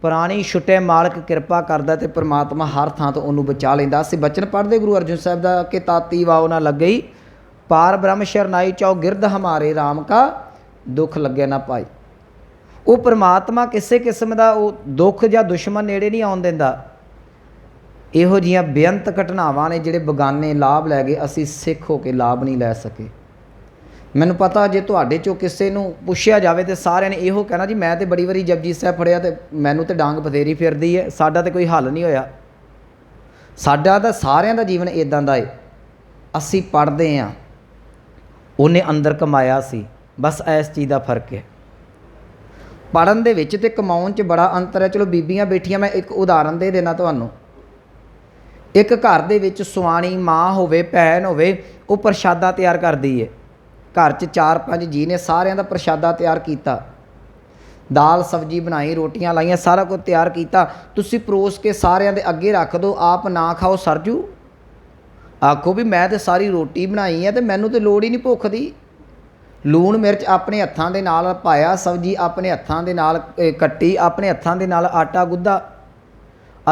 ਪ੍ਰਾਣੀ ਛੁੱਟੇ ਮਾਲਕ ਕਿਰਪਾ ਕਰਦਾ ਤੇ ਪਰਮਾਤਮਾ ਹਰ ਥਾਂ ਤੋਂ ਉਹਨੂੰ ਬਚਾ ਲੈਂਦਾ। ਅਸੀਂ ਬਚਨ ਪੜ੍ਹਦੇ ਗੁਰੂ ਅਰਜਨ ਸਾਹਿਬ ਦਾ ਕਿ ਤਾਤੀ ਵਾਉ ਨਾ ਲੱਗਈ, ਪਾਰ ਬ੍ਰਹਮ ਸ਼ਰਨਾਈ ਚਾਉ ਗਿਰਦ ਹਮਾਰੇ RAM ਕਾ ਦੁੱਖ ਲੱਗੇ ਨਾ ਪਾਈ। ਉਹ ਪਰਮਾਤਮਾ ਕਿਸੇ ਕਿਸਮ ਦਾ ਉਹ ਦੁੱਖ ਜਾਂ ਦੁਸ਼ਮਣ ਨੇੜੇ ਨਹੀਂ ਆਉਣ ਦਿੰਦਾ। ਇਹੋ ਜੀਆਂ ਬੇਅੰਤ ਘਟਨਾਵਾਂ ਨੇ ਜਿਹੜੇ ਬਗਾਨੇ ਲਾਭ ਲੈ ਗਏ, ਅਸੀਂ ਸਿੱਖ ਹੋ ਕੇ ਲਾਭ ਨਹੀਂ ਲੈ ਸਕੇ। ਮੈਨੂੰ ਪਤਾ ਜੇ ਤੁਹਾਡੇ ਚੋਂ ਕਿਸੇ ਨੂੰ ਪੁੱਛਿਆ ਜਾਵੇ ਤੇ ਸਾਰਿਆਂ ਨੇ ਇਹੋ ਕਹਿਣਾ, ਜੀ ਮੈਂ ਤੇ ਬੜੀ ਵਾਰੀ ਜਪਜੀਤ ਸਾਹਿਬ ਫੜਿਆ ਤੇ ਮੈਨੂੰ ਤੇ ਡਾਂਗ ਬਥੇਰੀ ਫਿਰਦੀ ਹੈ ਸਾਡਾ ਤੇ ਕੋਈ ਹੱਲ ਨਹੀਂ ਹੋਇਆ। ਸਾਡਾ ਤਾਂ ਸਾਰਿਆਂ ਦਾ ਜੀਵਨ ਇਦਾਂ ਦਾ ਏ, ਅਸੀਂ ਪੜਦੇ ਆਂ, ਉਹਨੇ ਅੰਦਰ ਕਮਾਇਆ ਸੀ, ਬਸ ਇਸ ਚੀਜ਼ ਦਾ ਫ਼ਰਕ ਹੈ ਪੜਨ ਦੇ ਵਿੱਚ ਤੇ ਕਮਾਉਣ 'ਚ ਬੜਾ ਅੰਤਰ ਹੈ। ਚਲੋ ਬੀਬੀਆਂ ਬੈਠੀਆਂ, ਮੈਂ ਇੱਕ ਉਦਾਹਰਨ ਦੇ ਦੇਣਾ ਤੁਹਾਨੂੰ। ਇੱਕ ਘਰ ਦੇ ਵਿੱਚ ਸੁਆਣੀ ਮਾਂ ਹੋਵੇ, ਭੈਣ ਹੋਵੇ, ਉਹ ਪ੍ਰਸ਼ਾਦਾ ਤਿਆਰ ਕਰਦੀ ਹੈ ਘਰ 'ਚ ਚਾਰ ਪੰਜ ਜੀ ਨੇ ਸਾਰਿਆਂ ਦਾ ਪ੍ਰਸ਼ਾਦਾ ਤਿਆਰ ਕੀਤਾ। ਦਾਲ, ਸਬਜੀ ਬਣਾਈ, ਰੋਟੀਆਂ ਲਾਈਆਂ, ਸਾਰਾ ਕੁਝ ਤਿਆਰ ਕੀਤਾ। ਤੁਸੀਂ ਪਰੋਸ ਕੇ ਸਾਰਿਆਂ ਦੇ ਅੱਗੇ ਰੱਖ ਦਿਓ ਆਪ ਨਾ ਖਾਓ ਸਰਜੂ ਆਖੋ ਵੀ ਮੈਂ ਤੇ ਸਾਰੀ ਰੋਟੀ ਬਣਾਈ ਹੈ ਤੇ ਮੈਨੂੰ ਤੇ ਲੋੜ ਹੀ ਨਹੀਂ ਭੁੱਖ ਦੀ। ਲੂਣ ਮਿਰਚ ਆਪਣੇ ਹੱਥਾਂ ਦੇ ਨਾਲ ਪਾਇਆ, ਸਬਜੀ ਆਪਣੇ ਹੱਥਾਂ ਦੇ ਨਾਲ ਕੱਟੀ, ਆਪਣੇ ਹੱਥਾਂ ਦੇ ਨਾਲ ਆਟਾ ਗੁੱਦਾ।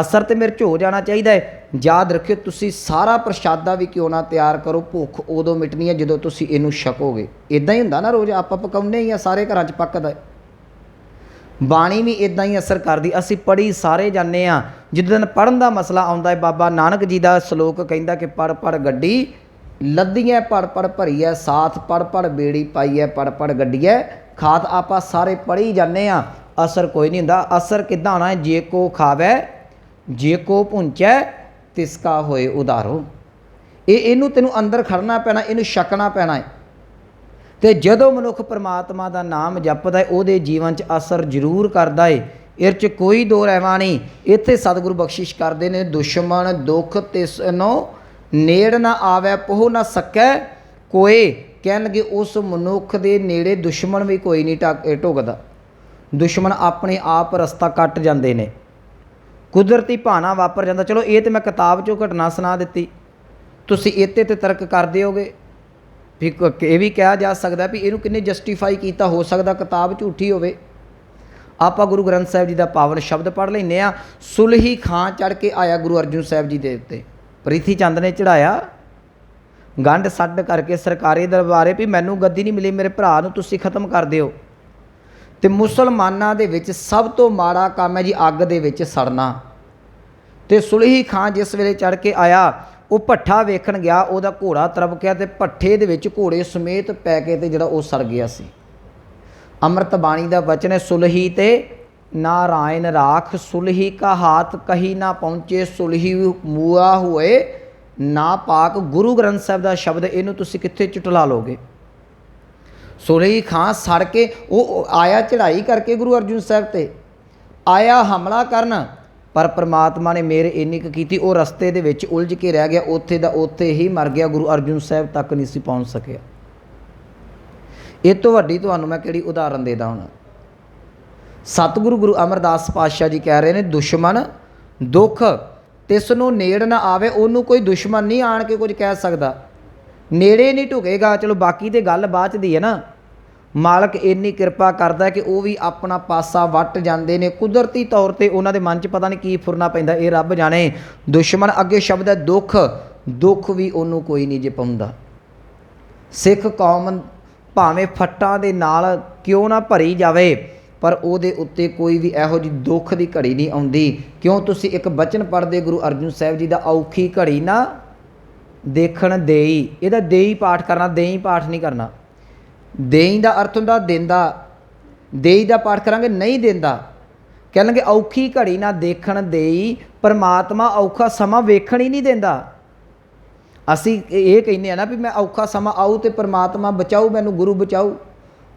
ਅਸਰ ਤੇ ਮਿਰਚ ਹੋ ਜਾਣਾ ਚਾਹੀਦਾ ਹੈ। ਯਾਦ ਰੱਖਿਓ, ਤੁਸੀਂ ਸਾਰਾ ਪ੍ਰਸ਼ਾਦਾ ਵੀ ਕਿਉਂ ਨਾ ਤਿਆਰ ਕਰੋ? ਭੁੱਖ ਉਦੋਂ ਮਿਟਣੀ ਹੈ ਜਦੋਂ ਤੁਸੀਂ ਇਹਨੂੰ ਛਕੋਗੇ। ਇਦਾਂ ਹੀ ਹੁੰਦਾ ਨਾ ਰੋਜ਼ ਆਪਾਂ ਪਕਾਉਂਦੇ ਹੀ ਆ ਸਾਰੇ ਘਰਾਂ 'ਚ ਪੱਕਦਾ ਬਾਣੀ ਵੀ ਇਦਾਂ ਹੀ ਅਸਰ ਕਰਦੀ। ਅਸੀਂ ਪੜੀ ਸਾਰੇ ਜਾਂਦੇ ਆ ਜਿੱਦਣ ਪੜਨ ਦਾ ਮਸਲਾ ਆਉਂਦਾ ਹੈ, ਬਾਬਾ ਨਾਨਕ ਜੀ ਦਾ ਸ਼ਲੋਕ ਕਹਿੰਦਾ ਕਿ ਪੜ ਪੜ ਗੱਡੀ ਲੱਦੀਐ ਪੜ ਪੜ ਭਰੀਐ, ਸਾਥ ਪੜ ਪੜ ਬੇੜੀ ਪਾਈਐ, ਪੜ ਪੜ ਗੱਡੀਐ। ਖਾਤ ਆਪਾਂ ਸਾਰੇ ਪੜੀ ਜਾਂਦੇ ਆ, ਅਸਰ ਕੋਈ ਨਹੀਂ ਹੁੰਦਾ। ਅਸਰ ਕਿੱਦਾਂ ਹੋਣਾ? ਜੇ ਕੋ ਖਾਵੇ, ਜੇ ਕੋ ਪੁੰਚੈ ਤਿਸ ਕਾ ਹੋਏ ਉਧਾਰੋ। ਇਹ ਇਹਨੂੰ ਤੈਨੂੰ ਅੰਦਰ ਖੜਨਾ ਪੈਣਾ, ਇਹਨੂੰ ਛਕਣਾ ਪੈਣਾ ਹੈ ਤੇ ਜਦੋਂ ਮਨੁੱਖ ਪ੍ਰਮਾਤਮਾ ਦਾ ਨਾਮ ਜਪਦਾ ਹੈ ਉਹਦੇ ਜੀਵਨ 'ਚ ਅਸਰ ਜ਼ਰੂਰ ਕਰਦਾ ਹੈ ਇਹ 'ਚ ਕੋਈ ਦੋ ਰਹਿਵਾ ਨਹੀਂ। ਇੱਥੇ ਸਤਿਗੁਰੂ ਬਖਸ਼ਿਸ਼ ਕਰਦੇ ਨੇ, ਦੁਸ਼ਮਣ, ਦੁੱਖ ਤਿਸਨੋ ਨੇੜ ਨਾ ਆਵੇ, ਪਹੁ ਨਾ ਸਕੈ। ਕੋਏ ਕਹਿਣਗੇ, ਉਸ ਮਨੁੱਖ ਦੇ ਨੇੜੇ ਦੁਸ਼ਮਣ ਵੀ ਕੋਈ ਨਹੀਂ ਟਕ- ਢੁਕਦਾ। ਦੁਸ਼ਮਣ ਆਪਣੇ ਆਪ ਰਸਤਾ ਕੱਟ ਜਾਂਦੇ ਨੇ। ਕੁਦਰਤੀ ਭਾਣਾ ਵਾਪਰ ਜਾਂਦਾ। ਚਲੋ, ਇਹ ਤੇ ਮੈਂ ਕਿਤਾਬ ਚੋਂ ਘਟਨਾ ਸੁਣਾ ਦਿੱਤੀ। ਤੁਸੀਂ ਇੱਥੇ ਤੇ ਤਰਕ ਕਰਦੇ ਹੋਗੇ ਵੀ ਇਹ ਵੀ ਕਿਹਾ ਜਾ ਸਕਦਾ ਵੀ ਇਹਨੂੰ ਕਿੰਨੇ ਜਸਟੀਫਾਈ ਕੀਤਾ, ਹੋ ਸਕਦਾ ਕਿਤਾਬ ਝੂਠੀ ਹੋਵੇ। ਆਪਾਂ ਗੁਰੂ ਗ੍ਰੰਥ ਸਾਹਿਬ ਜੀ ਦਾ ਪਾਵਨ ਸ਼ਬਦ ਪੜ੍ਹ ਲੈਨੇ ਆ ਸੁਲਹੀ ਖਾਂ ਚੜ ਕੇ ਆਇਆ ਗੁਰੂ ਅਰਜਨ ਸਾਹਿਬ ਜੀ ਦੇ ਉੱਤੇ। ਪ੍ਰੀਥੀ ਚੰਦ ਨੇ ਚੜਾਇਆ ਗੰਢ ਸੱਡ ਕਰਕੇ ਸਰਕਾਰੀ ਦਰਬਾਰੇ ਵੀ ਮੈਨੂੰ ਗੱਦੀ ਨਹੀਂ ਮਿਲੀ, ਮੇਰੇ ਭਰਾ ਨੂੰ ਤੁਸੀਂ ਖਤਮ ਕਰ ਦਿਓ। ਤੇ ਮੁਸਲਮਾਨਾਂ ਦੇ ਵਿੱਚ ਸਭ ਤੋਂ ਮਾੜਾ ਕੰਮ ਹੈ ਜੀ ਅੱਗ ਦੇ ਵਿੱਚ ਸੜਨਾ। ਤੇ ਸੁਲਹੀ ਖਾਂ ਜਿਸ ਵੇਲੇ ਚੜ ਕੇ ਆਇਆ, ਉਹ ਭੱਠਾ ਵੇਖਣ ਗਿਆ, ਉਹਦਾ ਘੋੜਾ ਤਰਬਕਿਆ ਤੇ ਭੱਠੇ ਦੇ ਵਿੱਚ ਘੋੜੇ ਸਮੇਤ ਪੈ ਕੇ ਤੇ ਜਿਹੜਾ ਉਹ ਸੜ ਗਿਆ ਸੀ। ਅੰਮ੍ਰਿਤ ਬਾਣੀ ਦਾ ਵਚਨ ਹੈ, ਸੁਲਹੀ ਤੇ ਨਾਰਾਇਣ ਰਾਖ, ਸੁਲਹੀ ਕਾ ਹਾਥ ਕਹੀ ਨਾ ਪਹੁੰਚੇ, ਸੁਲਹੀ ਮੂਆ ਹੋਏ, ਨਾ ਪਾਕ ਗੁਰੂ ਗ੍ਰੰਥ ਸਾਹਿਬ ਦਾ ਸ਼ਬਦ, ਇਹਨੂੰ ਤੁਸੀਂ ਕਿੱਥੇ ਚੁਟਲਾ ਲੋਗੇ ਸੁਲਹੀ ਖਾਂ ਸੜ ਕੇ, ਉਹ ਆਇਆ ਚੜ੍ਹਾਈ ਕਰਕੇ ਗੁਰੂ ਅਰਜਨ ਸਾਹਿਬ ਤੇ। ਆਇਆ ਹਮਲਾ ਕਰਨ, ਪਰ ਪ੍ਰਮਾਤਮਾ ਨੇ ਮੇਰੇ ਇੰਨੀ ਕੁ ਕੀਤੀ, ਉਹ ਰਸਤੇ ਦੇ ਵਿੱਚ ਉਲਝ ਕੇ ਰਹਿ ਗਿਆ, ਉੱਥੇ ਦਾ ਉੱਥੇ ਹੀ ਮਰ ਗਿਆ, ਗੁਰੂ ਅਰਜਨ ਸਾਹਿਬ ਤੱਕ ਨਹੀਂ ਸੀ ਪਹੁੰਚ ਸਕਿਆ। ਇਹ ਤੋਂ ਵੱਡੀ ਤੁਹਾਨੂੰ ਮੈਂ ਕਿਹੜੀ ਉਦਾਹਰਨ ਦੇਦਾ ਹੁਣ? ਸਤਿਗੁਰੂ ਗੁਰੂ ਅਮਰਦਾਸ ਪਾਤਸ਼ਾਹ ਜੀ ਕਹਿ ਰਹੇ ਨੇ, ਦੁਸ਼ਮਣ ਦੁੱਖ, ਤਿਸ ਨੂੰ ਨੇੜ ਨਾ ਆਵੇ, ਉਹਨੂੰ ਕੋਈ ਦੁਸ਼ਮਣ ਨਹੀਂ ਆਣ ਕੇ ਕੁਝ ਕਹਿ ਸਕਦਾ। ਨੇੜੇ ਨਹੀਂ ਢੁਕੇਗਾ, ਚਲੋ ਬਾਕੀ ਤੇ ਗੱਲ ਬਾਅਦ ਚ ਦੀ ਹੈ ਨਾ। ਮਾਲਕ ਇੰਨੀ ਕਿਰਪਾ ਕਰਦਾ ਕਿ ਉਹ ਵੀ ਆਪਣਾ ਪਾਸਾ ਵੱਟ ਜਾਂਦੇ ਨੇ। ਕੁਦਰਤੀ ਤੌਰ ਤੇ ਉਹਨਾਂ ਦੇ ਮਨ 'ਚ ਪਤਾ ਨਹੀਂ ਕੀ ਫੁਰਨਾ ਪੈਂਦਾ, ਇਹ ਰੱਬ ਜਾਣੇ। ਦੁਸ਼ਮਣ ਅੱਗੇ ਸ਼ਬਦ ਹੈ ਦੁੱਖ ਦੁੱਖ ਵੀ ਉਹਨੂੰ ਕੋਈ ਨਹੀਂ ਜੇ ਪਾਉਂਦਾ ਸਿੱਖ ਕੌਮ ਭਾਵੇਂ ਫੱਟਾਂ ਦੇ ਨਾਲ ਕਿਉਂ ਨਾ ਭਰੀ ਜਾਵੇ ਪਰ ਉਹਦੇ ਉੱਤੇ ਕੋਈ ਵੀ ਇਹੋ ਜਿਹੀ ਦੁੱਖ ਦੀ ਘੜੀ ਨਹੀਂ ਆਉਂਦੀ। ਕਿਉਂ ਤੁਸੀਂ ਇੱਕ ਬਚਨ ਪੜ੍ਹਦੇ ਗੁਰੂ ਅਰਜਨ ਸਾਹਿਬ ਜੀ ਦਾ ਔਖੀ ਘੜੀ ਨਾ ਦੇਖਣ ਦੇਈ। ਇਹਦਾ ਦੇਈ ਪਾਠ ਕਰਨਾ, ਦੇਈ ਪਾਠ ਨਹੀਂ ਕਰਨਾ। ਦੇਈ ਦਾ ਅਰਥ ਹੁੰਦਾ ਦਿੰਦਾ। ਦੇਈ ਦਾ ਪਾਠ ਕਰਾਂਗੇ, ਨਹੀਂ ਦਿੰਦਾ। ਕਹਿਣਗੇ ਔਖੀ ਘੜੀ ਨਾ ਦੇਖਣ ਦੇਈ, ਪਰਮਾਤਮਾ ਔਖਾ ਸਮਾਂ ਵੇਖਣ ਹੀ ਨਹੀਂ ਦਿੰਦਾ। ਅਸੀਂ ਇਹ ਕਹਿੰਦੇ ਆ ਨਾ ਵੀ ਮੈਂ ਔਖਾ ਸਮਾਂ ਆਉ ਤੇ ਪਰਮਾਤਮਾ ਬਚਾਊ, ਮੈਨੂੰ ਗੁਰੂ ਬਚਾਊ।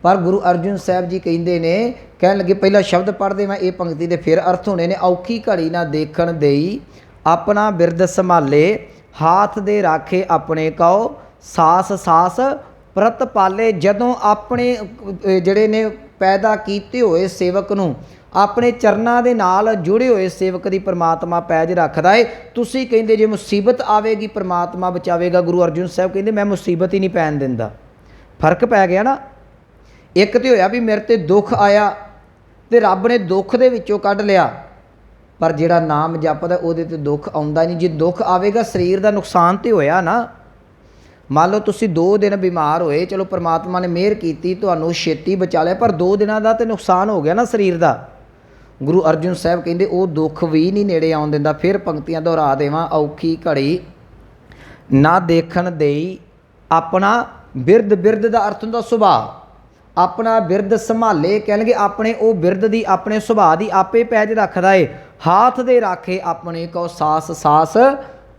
ਪਰ ਗੁਰੂ ਅਰਜਨ ਸਾਹਿਬ ਜੀ ਕਹਿੰਦੇ ਨੇ, ਕਹਿਣ ਲੱਗੇ ਪਹਿਲਾ ਸ਼ਬਦ ਪੜ੍ਹਦੇ ਮੈਂ ਇਹ ਪੰਕਤੀ ਦੇ ਫਿਰ ਅਰਥ ਹੋਣੇ ਨੇ, ਔਖੀ ਘੜੀ ਨਾ ਦੇਖਣ ਦੇਈ, ਆਪਣਾ ਬਿਰਦ ਸੰਭਾਲੇ, ਹਾਥ ਦੇ ਰਾਖੇ ਆਪਣੇ ਕਉ ਸਾਸ ਸਾਸ ਪ੍ਰਤ ਪਾਲੇ, ਜਦੋਂ ਆਪਣੇ ਜਿਹੜੇ ਨੇ ਪੈਦਾ ਕੀਤੇ ਹੋਏ ਸੇਵਕ ਨੂੰ, ਆਪਣੇ ਚਰਨਾਂ ਦੇ ਨਾਲ ਜੁੜੇ ਹੋਏ ਸੇਵਕ ਦੀ ਪ੍ਰਮਾਤਮਾ ਪੈਜ ਰੱਖਦਾ ਏ। ਤੁਸੀਂ ਕਹਿੰਦੇ ਜੇ ਮੁਸੀਬਤ ਆਵੇਗੀ, ਪ੍ਰਮਾਤਮਾ ਬਚਾਵੇਗਾ। ਗੁਰੂ ਅਰਜਨ ਸਾਹਿਬ ਕਹਿੰਦੇ, ਮੈਂ ਮੁਸੀਬਤ ਹੀ ਨਹੀਂ ਪੈਣ ਦਿੰਦਾ। ਫ਼ਰਕ ਪੈ ਗਿਆ ਨਾ। ਇੱਕ ਤੇ ਹੋਇਆ ਵੀ ਮੇਰੇ ਤੇ ਦੁੱਖ ਆਇਆ ਤੇ ਰੱਬ ਨੇ ਦੁੱਖ ਦੇ ਵਿੱਚੋਂ ਕੱਢ ਲਿਆ। ਪਰ ਜਿਹੜਾ ਨਾਮ ਜਪਦਾ ਉਹਦੇ ਤੇ ਦੁੱਖ ਆਉਂਦਾ ਨਹੀਂ। ਜੇ ਦੁੱਖ ਆਵੇਗਾ, ਸਰੀਰ ਦਾ ਨੁਕਸਾਨ ਤੇ ਹੋਇਆ ਨਾ, ਮੰਨ ਲਓ ਤੁਸੀਂ 2 ਦਿਨ ਬਿਮਾਰ ਹੋਏ, ਚਲੋ ਪ੍ਰਮਾਤਮਾ ਨੇ ਮਿਹਰ ਕੀਤੀ, ਤੁਹਾਨੂੰ ਛੇਤੀ ਬਚਾ ਲਿਆ, ਪਰ 2 ਦਿਨਾਂ ਦਾ ਤੇ ਨੁਕਸਾਨ ਹੋ ਗਿਆ ਨਾ ਸਰੀਰ ਦਾ। ਗੁਰੂ ਅਰਜਨ ਸਾਹਿਬ ਕਹਿੰਦੇ, ਉਹ ਦੁੱਖ ਵੀ ਨਹੀਂ ਨੇੜੇ ਆਉਣ ਦਿੰਦਾ। ਫਿਰ ਪੰਕਤੀਆਂ ਦੁਹਰਾ ਦੇਵਾਂ, ਔਖੀ ਘੜੀ। ਨਾ ਦੇਖਣ ਦੇਈ ਆਪਣਾ ਬਿਰਧ ਬਿਰਧ ਦਾ ਅਰਥ ਹੁੰਦਾ ਸੁਭਾਅ। ਆਪਣਾ ਬਿਰਧ ਸੰਭਾਲੇ, ਕਹਿਣਗੇ ਆਪਣੇ ਉਹ ਬਿਰਧ ਦੀ, ਆਪਣੇ ਸੁਭਾਅ ਦੀ ਆਪੇ ਪੈਜ ਰੱਖਦਾ ਏ। ਹਾਥ ਦੇ ਰਾਖੇ ਆਪਣੇ ਕੋ ਸਾਸ ਸਾਸ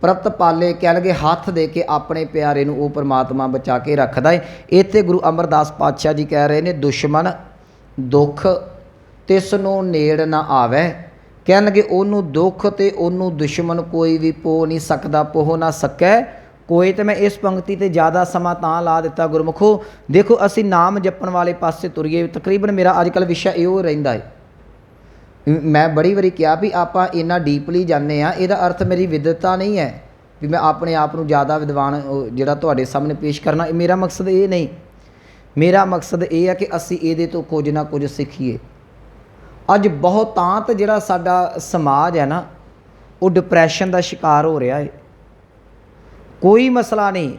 ਪ੍ਰਤ ਪਾਲੇ, ਕਹਿਣਗੇ ਹੱਥ ਦੇ ਕੇ ਆਪਣੇ ਪਿਆਰੇ ਨੂੰ ਉਹ ਪ੍ਰਮਾਤਮਾ ਬਚਾ ਕੇ ਰੱਖਦਾ ਏ। ਇੱਥੇ ਗੁਰੂ ਅਮਰਦਾਸ ਪਾਤਸ਼ਾਹ ਜੀ ਕਹਿ ਰਹੇ ਨੇ, ਦੁਸ਼ਮਣ ਦੁੱਖ ਤਿਸ ਨੂੰ ਨੇੜ ਨਾ ਆਵੇ। ਕਹਿਣਗੇ ਉਹਨੂੰ ਦੁੱਖ ਤੇ ਉਹਨੂੰ ਦੁਸ਼ਮਣ ਕੋਈ ਵੀ ਪੋ ਨਹੀਂ ਸਕਦਾ, ਪੋਹ ਨਾ ਸਕੈ। ਕੋਈ ਤੇ ਮੈਂ ਇਸ ਪੰਕਤੀ ਤੇ ਜ਼ਿਆਦਾ ਸਮਾਂ ਤਾਂ ਲਾ ਦਿੱਤਾ ਗੁਰਮੁਖੋ। ਦੇਖੋ, ਅਸੀਂ ਨਾਮ ਜਪਣ ਵਾਲੇ ਪਾਸੇ ਤੁਰੀਏ। ਤਕਰੀਬਨ ਮੇਰਾ ਅੱਜ ਕੱਲ ਵਿਸ਼ਾ ਇਹੋ ਰਹਿੰਦਾ ਹੈ। ਮੈਂ ਬੜੀ ਵਾਰੀ ਕਿਹਾ ਵੀ ਆਪਾਂ ਇੰਨਾ ਡੀਪਲੀ ਜਾਂਦੇ ਆ ਇਹਦਾ ਅਰਥ ਮੇਰੀ ਵਿਦਤਾ ਨਹੀਂ ਹੈ ਵੀ ਮੈਂ ਆਪਣੇ ਆਪ ਨੂੰ ਜ਼ਿਆਦਾ ਵਿਦਵਾਨ ਜਿਹੜਾ ਤੁਹਾਡੇ ਸਾਹਮਣੇ ਪੇਸ਼ ਕਰਨਾ, ਇਹ ਮੇਰਾ ਮਕਸਦ ਇਹ ਨਹੀਂ। ਮੇਰਾ ਮਕਸਦ ਇਹ ਹੈ ਕਿ ਅਸੀਂ ਇਹਦੇ ਤੋਂ ਕੁਝ ਨਾ ਕੁਝ ਸਿੱਖੀਏ। ਅੱਜ ਬਹੁਤਾਂਤ ਜਿਹੜਾ ਸਾਡਾ ਸਮਾਜ ਹੈ ਨਾ, ਉਹ ਡਿਪਰੈਸ਼ਨ ਦਾ ਸ਼ਿਕਾਰ ਹੋ ਰਿਹਾ ਹੈ। ਕੋਈ ਮਸਲਾ ਨਹੀਂ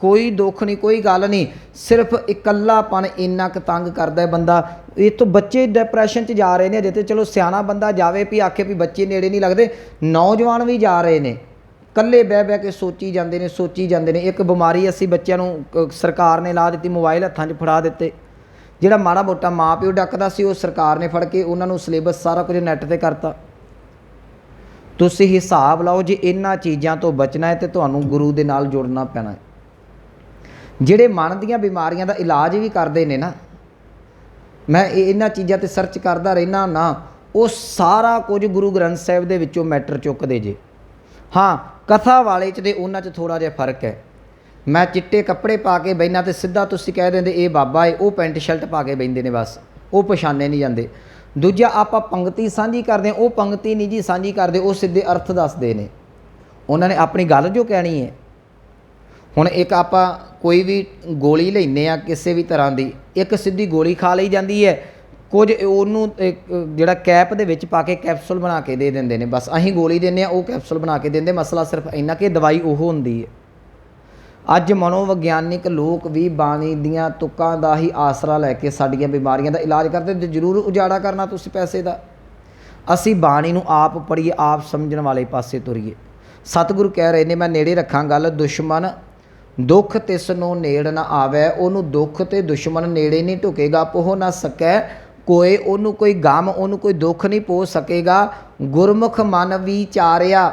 ਕੋਈ ਦੁੱਖ ਨਹੀਂ ਕੋਈ ਗੱਲ ਨਹੀਂ ਸਿਰਫ ਇਕੱਲਾਪਨ ਇੰਨਾ ਕੁ ਤੰਗ ਕਰਦਾ ਹੈ ਬੰਦਾ। ਇਹ ਤੋਂ ਬੱਚੇ ਡਿਪਰੈਸ਼ਨ 'ਚ ਜਾ ਰਹੇ ਨੇ ਅਜੇ ਤੇ ਚਲੋ ਸਿਆਣਾ ਬੰਦਾ ਜਾਵੇ ਵੀ ਆਖੇ ਵੀ ਬੱਚੇ ਨੇੜੇ ਨਹੀਂ ਲੱਗਦੇ ਨੌਜਵਾਨ ਵੀ ਜਾ ਰਹੇ ਨੇ। ਇਕੱਲੇ ਬਹਿ ਬਹਿ ਕੇ ਸੋਚੀ ਜਾਂਦੇ ਨੇ ਸੋਚੀ ਜਾਂਦੇ ਨੇ। ਇੱਕ ਬਿਮਾਰੀ ਅਸੀਂ ਬੱਚਿਆਂ ਨੂੰ ਅ, ਸਰਕਾਰ ਨੇ ਲਾ ਦਿੱਤੀ ਮੋਬਾਈਲ ਹੱਥਾਂ 'ਚ ਫੜਾ ਦਿੱਤੇ। ਜਿਹੜਾ ਮਾੜਾ ਮੋਟਾ ਮਾਂ ਪਿਓ ਡੱਕਦਾ ਸੀ ਉਹ ਸਰਕਾਰ ਨੇ ਫੜ ਕੇ ਉਹਨਾਂ ਨੂੰ ਸਿਲੇਬਸ ਸਾਰਾ ਕੁਝ ਨੈੱਟ ਤੇ ਕਰਤਾ। ਤੁਸੀਂ ਹਿਸਾਬ ਲਾਓ ਜੇ ਇਹਨਾਂ ਚੀਜ਼ਾਂ ਤੋਂ ਬਚਣਾ ਹੈ ਤੇ ਤੁਹਾਨੂੰ ਗੁਰੂ ਦੇ ਨਾਲ ਜੁੜਨਾ ਪੈਣਾ ਜਿਹੜੇ ਮਨ ਦੀਆਂ ਬਿਮਾਰੀਆਂ ਦਾ ਇਲਾਜ ਵੀ ਕਰਦੇ ਨੇ ਨਾ, ਮੈਂ ਇਹ- ਇਹਨਾਂ ਚੀਜ਼ਾਂ ਤੇ ਸਰਚ ਕਰਦਾ ਰਹਿਣਾ ਨਾ, ਉਹ ਸਾਰਾ ਕੁਝ ਗੁਰੂ ਗ੍ਰੰਥ ਸਾਹਿਬ ਦੇ ਵਿੱਚੋਂ ਮੈਟਰ ਚੁੱਕਦੇ ਜੇ। ਹਾਂ, ਕਥਾ ਵਾਲੇ ਚ ਤੇ ਉਹਨਾਂ ਚ ਥੋੜਾ ਜਿਹਾ ਫ਼ਰਕ ਹੈ। ਮੈਂ ਚਿੱਟੇ ਕੱਪੜੇ ਪਾ ਕੇ ਬੈਨਾ ਤੇ ਸਿੱਧਾ ਤੁਸੀਂ ਕਹਿ ਦਿੰਦੇ, ਇਹ ਬਾਬਾ ਏ ਉਹ ਪੈਂਟ ਸ਼ਰਟ ਪਾ ਕੇ ਬੈੰਦੇ ਨੇ ਬਸ, ਉਹ ਪਛਾਣੇ ਨਹੀਂ ਜਾਂਦੇ। ਦੂਜਾ, ਆਪਾਂ ਪੰਗਤੀ ਸਾਂਝੀ ਕਰਦੇ ਹਾਂ। ਉਹ ਪੰਗਤੀ ਨਹੀਂ ਜੀ, ਸਾਂਝੀ ਕਰਦੇ, ਉਹ ਸਿੱਧੇ ਅਰਥ ਦੱਸਦੇ ਨੇ। ਉਹਨਾਂ ਨੇ ਆਪਣੀ ਗੱਲ ਜੋ ਕਹਿਣੀ ਹੈ। ਹੁਣ ਇੱਕ ਆਪਾਂ ਕੋਈ ਵੀ ਗੋਲੀ ਲੈਨੇ ਆ ਕਿਸੇ ਵੀ ਤਰ੍ਹਾਂ ਦੀ, ਇੱਕ ਸਿੱਧੀ ਗੋਲੀ ਖਾ ਲਈ ਜਾਂਦੀ ਹੈ। ਕੁਝ ਉਹਨੂੰ ਜਿਹੜਾ ਕੈਪ ਦੇ ਵਿੱਚ ਪਾ ਕੇ ਕੈਪਸੂਲ ਬਣਾ ਕੇ ਦੇ ਦਿੰਦੇ ਨੇ। ਬਸ ਅਸੀਂ ਗੋਲੀ ਦਿੰਦੇ ਆ ਉਹ ਕੈਪਸੂਲ ਬਣਾ ਕੇ ਦਿੰਦੇ। ਮਸਲਾ ਸਿਰਫ ਇੰਨਾ ਕਿ ਦਵਾਈ ਉਹ ਹੁੰਦੀ ਹੈ। ਅੱਜ ਮਨੋਵਿਗਿਆਨਿਕ ਲੋਕ ਵੀ ਬਾਣੀ ਦੀਆਂ ਤੁਕਾਂ ਦਾ ਹੀ ਆਸਰਾ ਲੈ ਕੇ ਸਾਡੀਆਂ ਬਿਮਾਰੀਆਂ ਦਾ ਇਲਾਜ ਕਰਦੇ ਤੇ ਜ਼ਰੂਰ ਉਜਾੜਾ ਕਰਨਾ ਤੁਸੀਂ ਪੈਸੇ ਦਾ। ਅਸੀਂ ਬਾਣੀ ਨੂੰ ਆਪ ਪੜੀਏ ਆਪ ਸਮਝਣ ਵਾਲੇ ਪਾਸੇ ਤੁਰੀਏ। ਸਤਿਗੁਰੂ ਕਹਿ ਰਹੇ ਨੇ, ਮੈਂ ਨੇੜੇ ਰੱਖਾਂ ਗੱਲ ਦੁਸ਼ਮਣ ਦੁੱਖ ਤਿਸ ਨੂੰ ਨੇੜ ਨਾ ਆਵੇ, ਉਹਨੂੰ ਦੁੱਖ ਤੇ ਦੁਸ਼ਮਣ ਨੇੜੇ ਨਹੀਂ ਢੁਕੇਗਾ, ਪੋਹ ਨਾ ਸਕੈ ਕੋਈ ਉਹਨੂੰ ਕੋਈ ਗਮ, ਉਹਨੂੰ ਕੋਈ ਦੁੱਖ ਨਹੀਂ ਪੋ ਸਕੇਗਾ। ਗੁਰਮੁਖ ਮਨ ਵਿਚਾਰਿਆ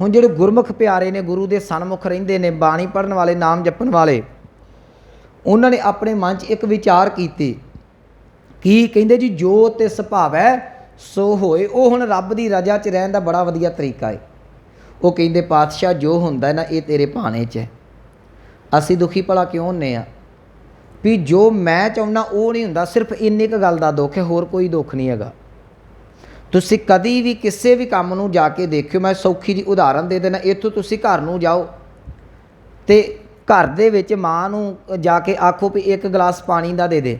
ਹੁਣ ਜਿਹੜੇ ਗੁਰਮੁਖ ਪਿਆਰੇ ਨੇ, ਗੁਰੂ ਦੇ ਸਨਮੁਖ ਰਹਿੰਦੇ ਨੇ, ਬਾਣੀ ਪੜਨ ਵਾਲੇ, ਨਾਮ ਜਪਣ ਵਾਲੇ, ਉਹਨਾਂ ਨੇ ਆਪਣੇ ਮਨ 'ਚ ਇੱਕ ਵਿਚਾਰ ਕੀਤੀ ਕੀ ਕਹਿੰਦੇ ਜੀ, ਜੋ ਤਿਸ ਭਾਵੈ, ਸੋ ਹੋਏ। ਉਹ ਹੁਣ ਰੱਬ ਦੀ ਰਜ਼ਾ 'ਚ ਰਹਿਣ ਦਾ ਬੜਾ ਵਧੀਆ ਤਰੀਕਾ ਹੈ ਉਹ ਕਹਿੰਦੇ, ਪਾਤਸ਼ਾਹ, ਜੋ ਹੁੰਦਾ ਨਾ, ਇਹ ਤੇਰੇ ਭਾਣੇ 'ਚ ਹੈ। ਅਸੀਂ ਦੁਖੀ ਭਲਾ ਕਿਉਂ ਹੁੰਨੇ ਆ? ਵੀ ਜੋ ਮੈਂ ਚਾਹੁੰਦਾ ਉਹ ਨਹੀਂ ਹੁੰਦਾ। ਸਿਰਫ ਇੰਨੀ ਕੁ ਗੱਲ ਦਾ ਦੁੱਖ ਹੈ, ਹੋਰ ਕੋਈ ਦੁੱਖ ਨਹੀਂ ਹੈਗਾ। ਤੁਸੀਂ ਕਦੀ ਵੀ ਕਿਸੇ ਵੀ ਕੰਮ ਨੂੰ ਜਾ ਕੇ ਦੇਖਿਓ, ਮੈਂ ਸੌਖੀ ਜੀ ਉਦਾਹਰਨ ਦੇ ਦੇਣਾ ਇੱਥੋਂ ਤੁਸੀਂ ਘਰ ਨੂੰ ਜਾਓ ਤੇ ਘਰ ਦੇ ਵਿੱਚ ਮਾਂ ਨੂੰ ਜਾ ਕੇ ਆਖੋ ਵੀ ਇੱਕ ਗਲਾਸ ਪਾਣੀ ਦਾ ਦੇ ਦੇ।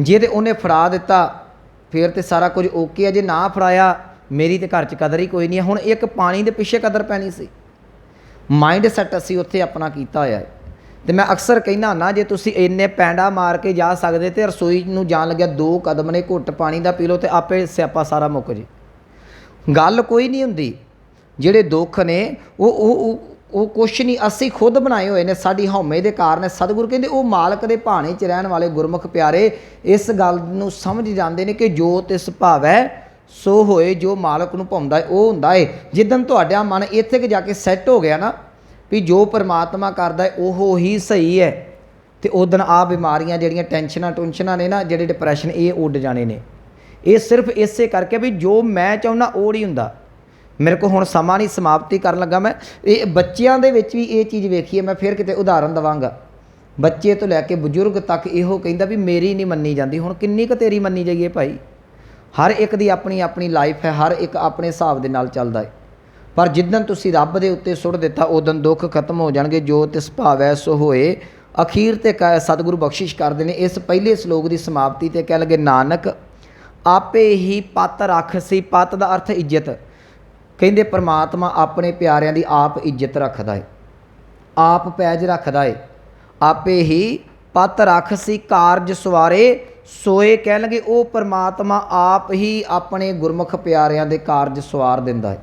ਜੇ ਤੇ ਉਹਨੇ ਫੜਾ ਦਿੱਤਾ, ਫਿਰ ਤੇ ਸਾਰਾ ਕੁਝ ਓਕੇ ਹੈ ਜੇ ਨਾ ਫੜਾਇਆ, ਮੇਰੀ ਤੇ ਘਰ 'ਚ ਕਦਰ ਹੀ ਕੋਈ ਨਹੀਂ ਹੈ ਹੁਣ ਇੱਕ ਪਾਣੀ ਦੇ ਪਿੱਛੇ ਕਦਰ ਪੈਣੀ ਸੀ। ਮਾਈਂਡ ਸੈਟ ਅਸੀਂ ਉੱਥੇ ਆਪਣਾ ਕੀਤਾ ਹੋਇਆ ਹੈ। ਤੇ ਮੈਂ ਅਕਸਰ ਕਹਿੰਦਾ ਨਾ ਜੇ ਤੁਸੀਂ ਇੰਨੇ ਪੈਂਡਾ ਮਾਰ ਕੇ ਜਾ ਸਕਦੇ ਤੇ ਰਸੋਈ ਨੂੰ ਜਾਣ ਲੱਗਿਆ ਦੋ ਕਦਮ ਨੇ, ਘੁੱਟ ਪਾਣੀ ਦਾ ਪੀ ਲਓ ਤੇ ਆਪੇ ਸਿਆਪਾ ਸਾਰਾ ਮੁੱਕ ਜੇ। ਗੱਲ ਕੋਈ ਨਹੀਂ ਹੁੰਦੀ। ਜਿਹੜੇ ਦੁੱਖ ਨੇ, ਉਹ ਉਹ ਉਹ ਕੁਛ ਨਹੀਂ, ਅਸੀਂ ਖੁਦ ਬਣਾਏ ਹੋਏ ਨੇ, ਸਾਡੀ ਹਉਮੈ ਦੇ ਕਾਰਨ ਸਤਿਗੁਰੂ ਕਹਿੰਦੇ, ਉਹ ਮਾਲਕ ਦੇ ਭਾਣੇ 'ਚ ਰਹਿਣ ਵਾਲੇ ਗੁਰਮੁਖ ਪਿਆਰੇ, ਇਸ ਗੱਲ ਨੂੰ ਸਮਝ ਜਾਂਦੇ ਨੇ ਕਿ ਜੋ ਤਿਸ ਭਾਵੈ, ਸੋ ਹੋਏ ਜੋ ਮਾਲਕ ਨੂੰ ਭਾਉਂਦਾ ਉਹ ਹੁੰਦਾ ਏ। ਜਿੱਦਨ ਤੁਹਾਡਾ ਮਨ ਇੱਥੇ ਕਿ ਜਾ ਕੇ ਸੈੱਟ ਹੋ ਗਿਆ ਨਾ ਵੀ ਜੋ ਪਰਮਾਤਮਾ ਕਰਦਾ ਹੈ, ਉਹ ਹੀ ਸਹੀ ਹੈ। ਤੇ ਦਿਨ ਆ ਬਿਮਾਰੀਆਂ ਜਿਹੜੀਆਂ ਟੈਨਸ਼ਨਾਂ ਟੁਨਸ਼ਨਾਂ ਨੇ ਨਾ, ਜਿਹੜੇ ਡਿਪਰੈਸ਼ਨ ਇਹ ਉੱਡ ਜਾਣੇ ਨੇ। ਇਹ ਸਿਰਫ ਇਸੇ ਕਰਕੇ ਵੀ ਜੋ ਮੈਂ ਚਾਹੁੰਦਾ, ਉਹ ਨਹੀਂ ਹੁੰਦਾ। ਮੇਰੇ ਕੋ ਹੁਣ ਸਮਾਂ ਨਹੀਂ, ਸਮਾਪਤੀ ਕਰਨ ਲੱਗਾ ਮੈਂ। ਇਹ ਬੱਚਿਆਂ ਦੇ ਵਿੱਚ ਵੀ ਇਹ ਚੀਜ਼ ਵੇਖੀ ਹੈ, ਮੈਂ ਫਿਰ ਕਿਤੇ ਉਦਾਹਰਨ ਦਵਾਂਗਾ। ਬੱਚੇ ਤੋਂ ਲੈ ਕੇ ਬਜ਼ੁਰਗ ਤੱਕ ਇਹੋ ਕਹਿੰਦਾ ਵੀ ਮੇਰੀ ਨਹੀਂ ਮੰਨੀ ਜਾਂਦੀ, ਹੁਣ ਕਿੰਨੀ ਕੁ ਤੇਰੀ ਮੰਨੀ ਜਾਈਏ ਭਾਈ? ਹਰ ਇੱਕ ਦੀ ਆਪਣੀ ਆਪਣੀ ਲਾਈਫ ਹੈ, ਹਰ ਇੱਕ ਆਪਣੇ ਹਿਸਾਬ ਦੇ ਨਾਲ ਚੱਲਦਾ ਹੈ। ਪਰ ਜਿੱਦਨ ਤੁਸੀਂ ਰੱਬ ਦੇ ਉੱਤੇ ਸੁੱਟ ਦਿੱਤਾ, ਉਦੋਂ ਦੁੱਖ ਖਤਮ ਹੋ ਜਾਣਗੇ, ਜੋ ਤਿਸ ਭਾਵੈ ਸੋ ਹੋਏ। ਅਖੀਰ ਤੇ ਕ- ਸਤਿਗੁਰੂ ਬਖਸ਼ਿਸ਼ ਕਰਦੇ ਨੇ, ਇਸ ਪਹਿਲੇ ਸ਼ਲੋਕ ਦੀ ਸਮਾਪਤੀ ਤੇ ਕਹਿ ਲਗੇ, ਨਾਨਕ, ਆਪੇ ਹੀ ਪਤ ਰੱਖ ਸੀ, ਪਤ ਦਾ ਅਰਥ ਇੱਜ਼ਤ। ਕਹਿੰਦੇ, ਪ੍ਰਮਾਤਮਾ ਆਪਣੇ ਪਿਆਰਿਆਂ ਦੀ ਆਪ ਇੱਜ਼ਤ ਰੱਖਦਾ ਹੈ ਆਪ ਪੈਜ ਰੱਖਦਾ ਏ। ਆਪੇ ਹੀ ਪਤ ਰੱਖ ਸੀ, ਕਾਰਜ ਸਵਾਰੇ ਸੋਏ। ਕਹਿਣਗੇ ਉਹ ਪ੍ਰਮਾਤਮਾ ਆਪ ਹੀ ਆਪਣੇ ਗੁਰਮੁਖ ਪਿਆਰਿਆਂ ਦੇ ਕਾਰਜ ਸਵਾਰ ਦਿੰਦਾ ਹੈ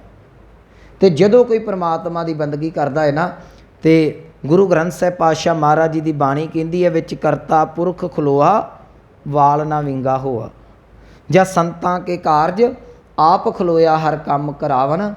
ਤੇ ਜਦੋਂ ਕੋਈ ਪ੍ਰਮਾਤਮਾ ਦੀ ਬੰਦਗੀ ਕਰਦਾ ਹੈ ਨਾ, ਤੇ ਗੁਰੂ ਗ੍ਰੰਥ ਸਾਹਿਬ ਪਾਤਸ਼ਾਹ ਮਹਾਰਾਜ ਜੀ ਦੀ ਬਾਣੀ ਕਹਿੰਦੀ ਹੈ, ਵਿੱਚ ਕਰਤਾ ਪੁਰਖ ਖਲੋਆ, ਵਾਲ ਨਾ ਵਿੰਗਾ ਹੋਆ। ਜਾਂ ਸੰਤਾਂ ਕੇ ਕਾਰਜ, ਆਪ ਖਲੋਇਆ ਹਰ ਕੰਮ ਕਰਾਵਨ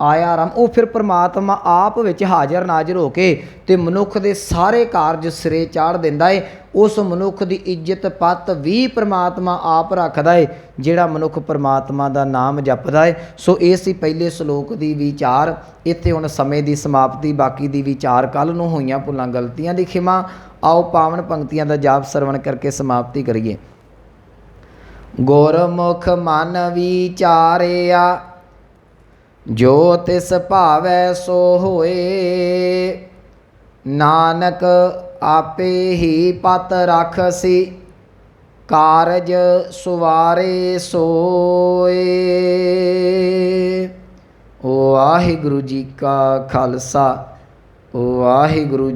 ਆਇਆ ਰਾਮ ਉਹ ਫਿਰ ਪ੍ਰਮਾਤਮਾ ਆਪ ਵਿੱਚ ਹਾਜ਼ਰ ਨਾਜ਼ਰ ਹੋ ਕੇ ਤੇ ਮਨੁੱਖ ਦੇ ਸਾਰੇ ਕਾਰਜ ਸਿਰੇ ਚਾੜ ਦਿੰਦਾ ਏ। ਉਸ ਮਨੁੱਖ ਦੀ ਇੱਜ਼ਤ ਪੱਤ ਵੀ ਪ੍ਰਮਾਤਮਾ ਆਪ ਰੱਖਦਾ ਏ, ਜਿਹੜਾ ਮਨੁੱਖ ਪ੍ਰਮਾਤਮਾ ਦਾ ਨਾਮ ਜਪਦਾ ਏ। ਸੋ ਇਹ ਸੀ ਪਹਿਲੇ ਸ਼ਲੋਕ ਦੀ ਵਿਚਾਰ। ਇੱਥੇ ਹੁਣ ਸਮੇਂ ਦੀ ਸਮਾਪਤੀ, ਬਾਕੀ ਦੀ ਵਿਚਾਰ ਕੱਲ ਨੂੰ ਹੋਈਆਂ ਭੁੱਲਾਂ, ਗਲਤੀਆਂ ਦੀ ਖਿਮਾ। ਆਓ ਪਾਵਨ ਪੰਕਤੀਆਂ ਦਾ ਜਾਪ ਸਰਵਣ ਕਰਕੇ ਸਮਾਪਤੀ ਕਰੀਏ। ਗੁਰਮੁਖ ਮਨ ਵਿਚਾਰਿਆ ਜੋ ਤਿਸ ਭਾਵੈ ਸੋ ਹੋਏ, ਨਾਨਕ ਆਪੇ ਹੀ ਪਤ ਰਖਸੀ, ਕਾਰਜ ਸੁਵਾਰੇ ਸੋਏ। ਵਾਹਿਗੁਰੂ ਜੀ ਕਾ ਖਾਲਸਾ ਵਾਹਿਗੁਰੂ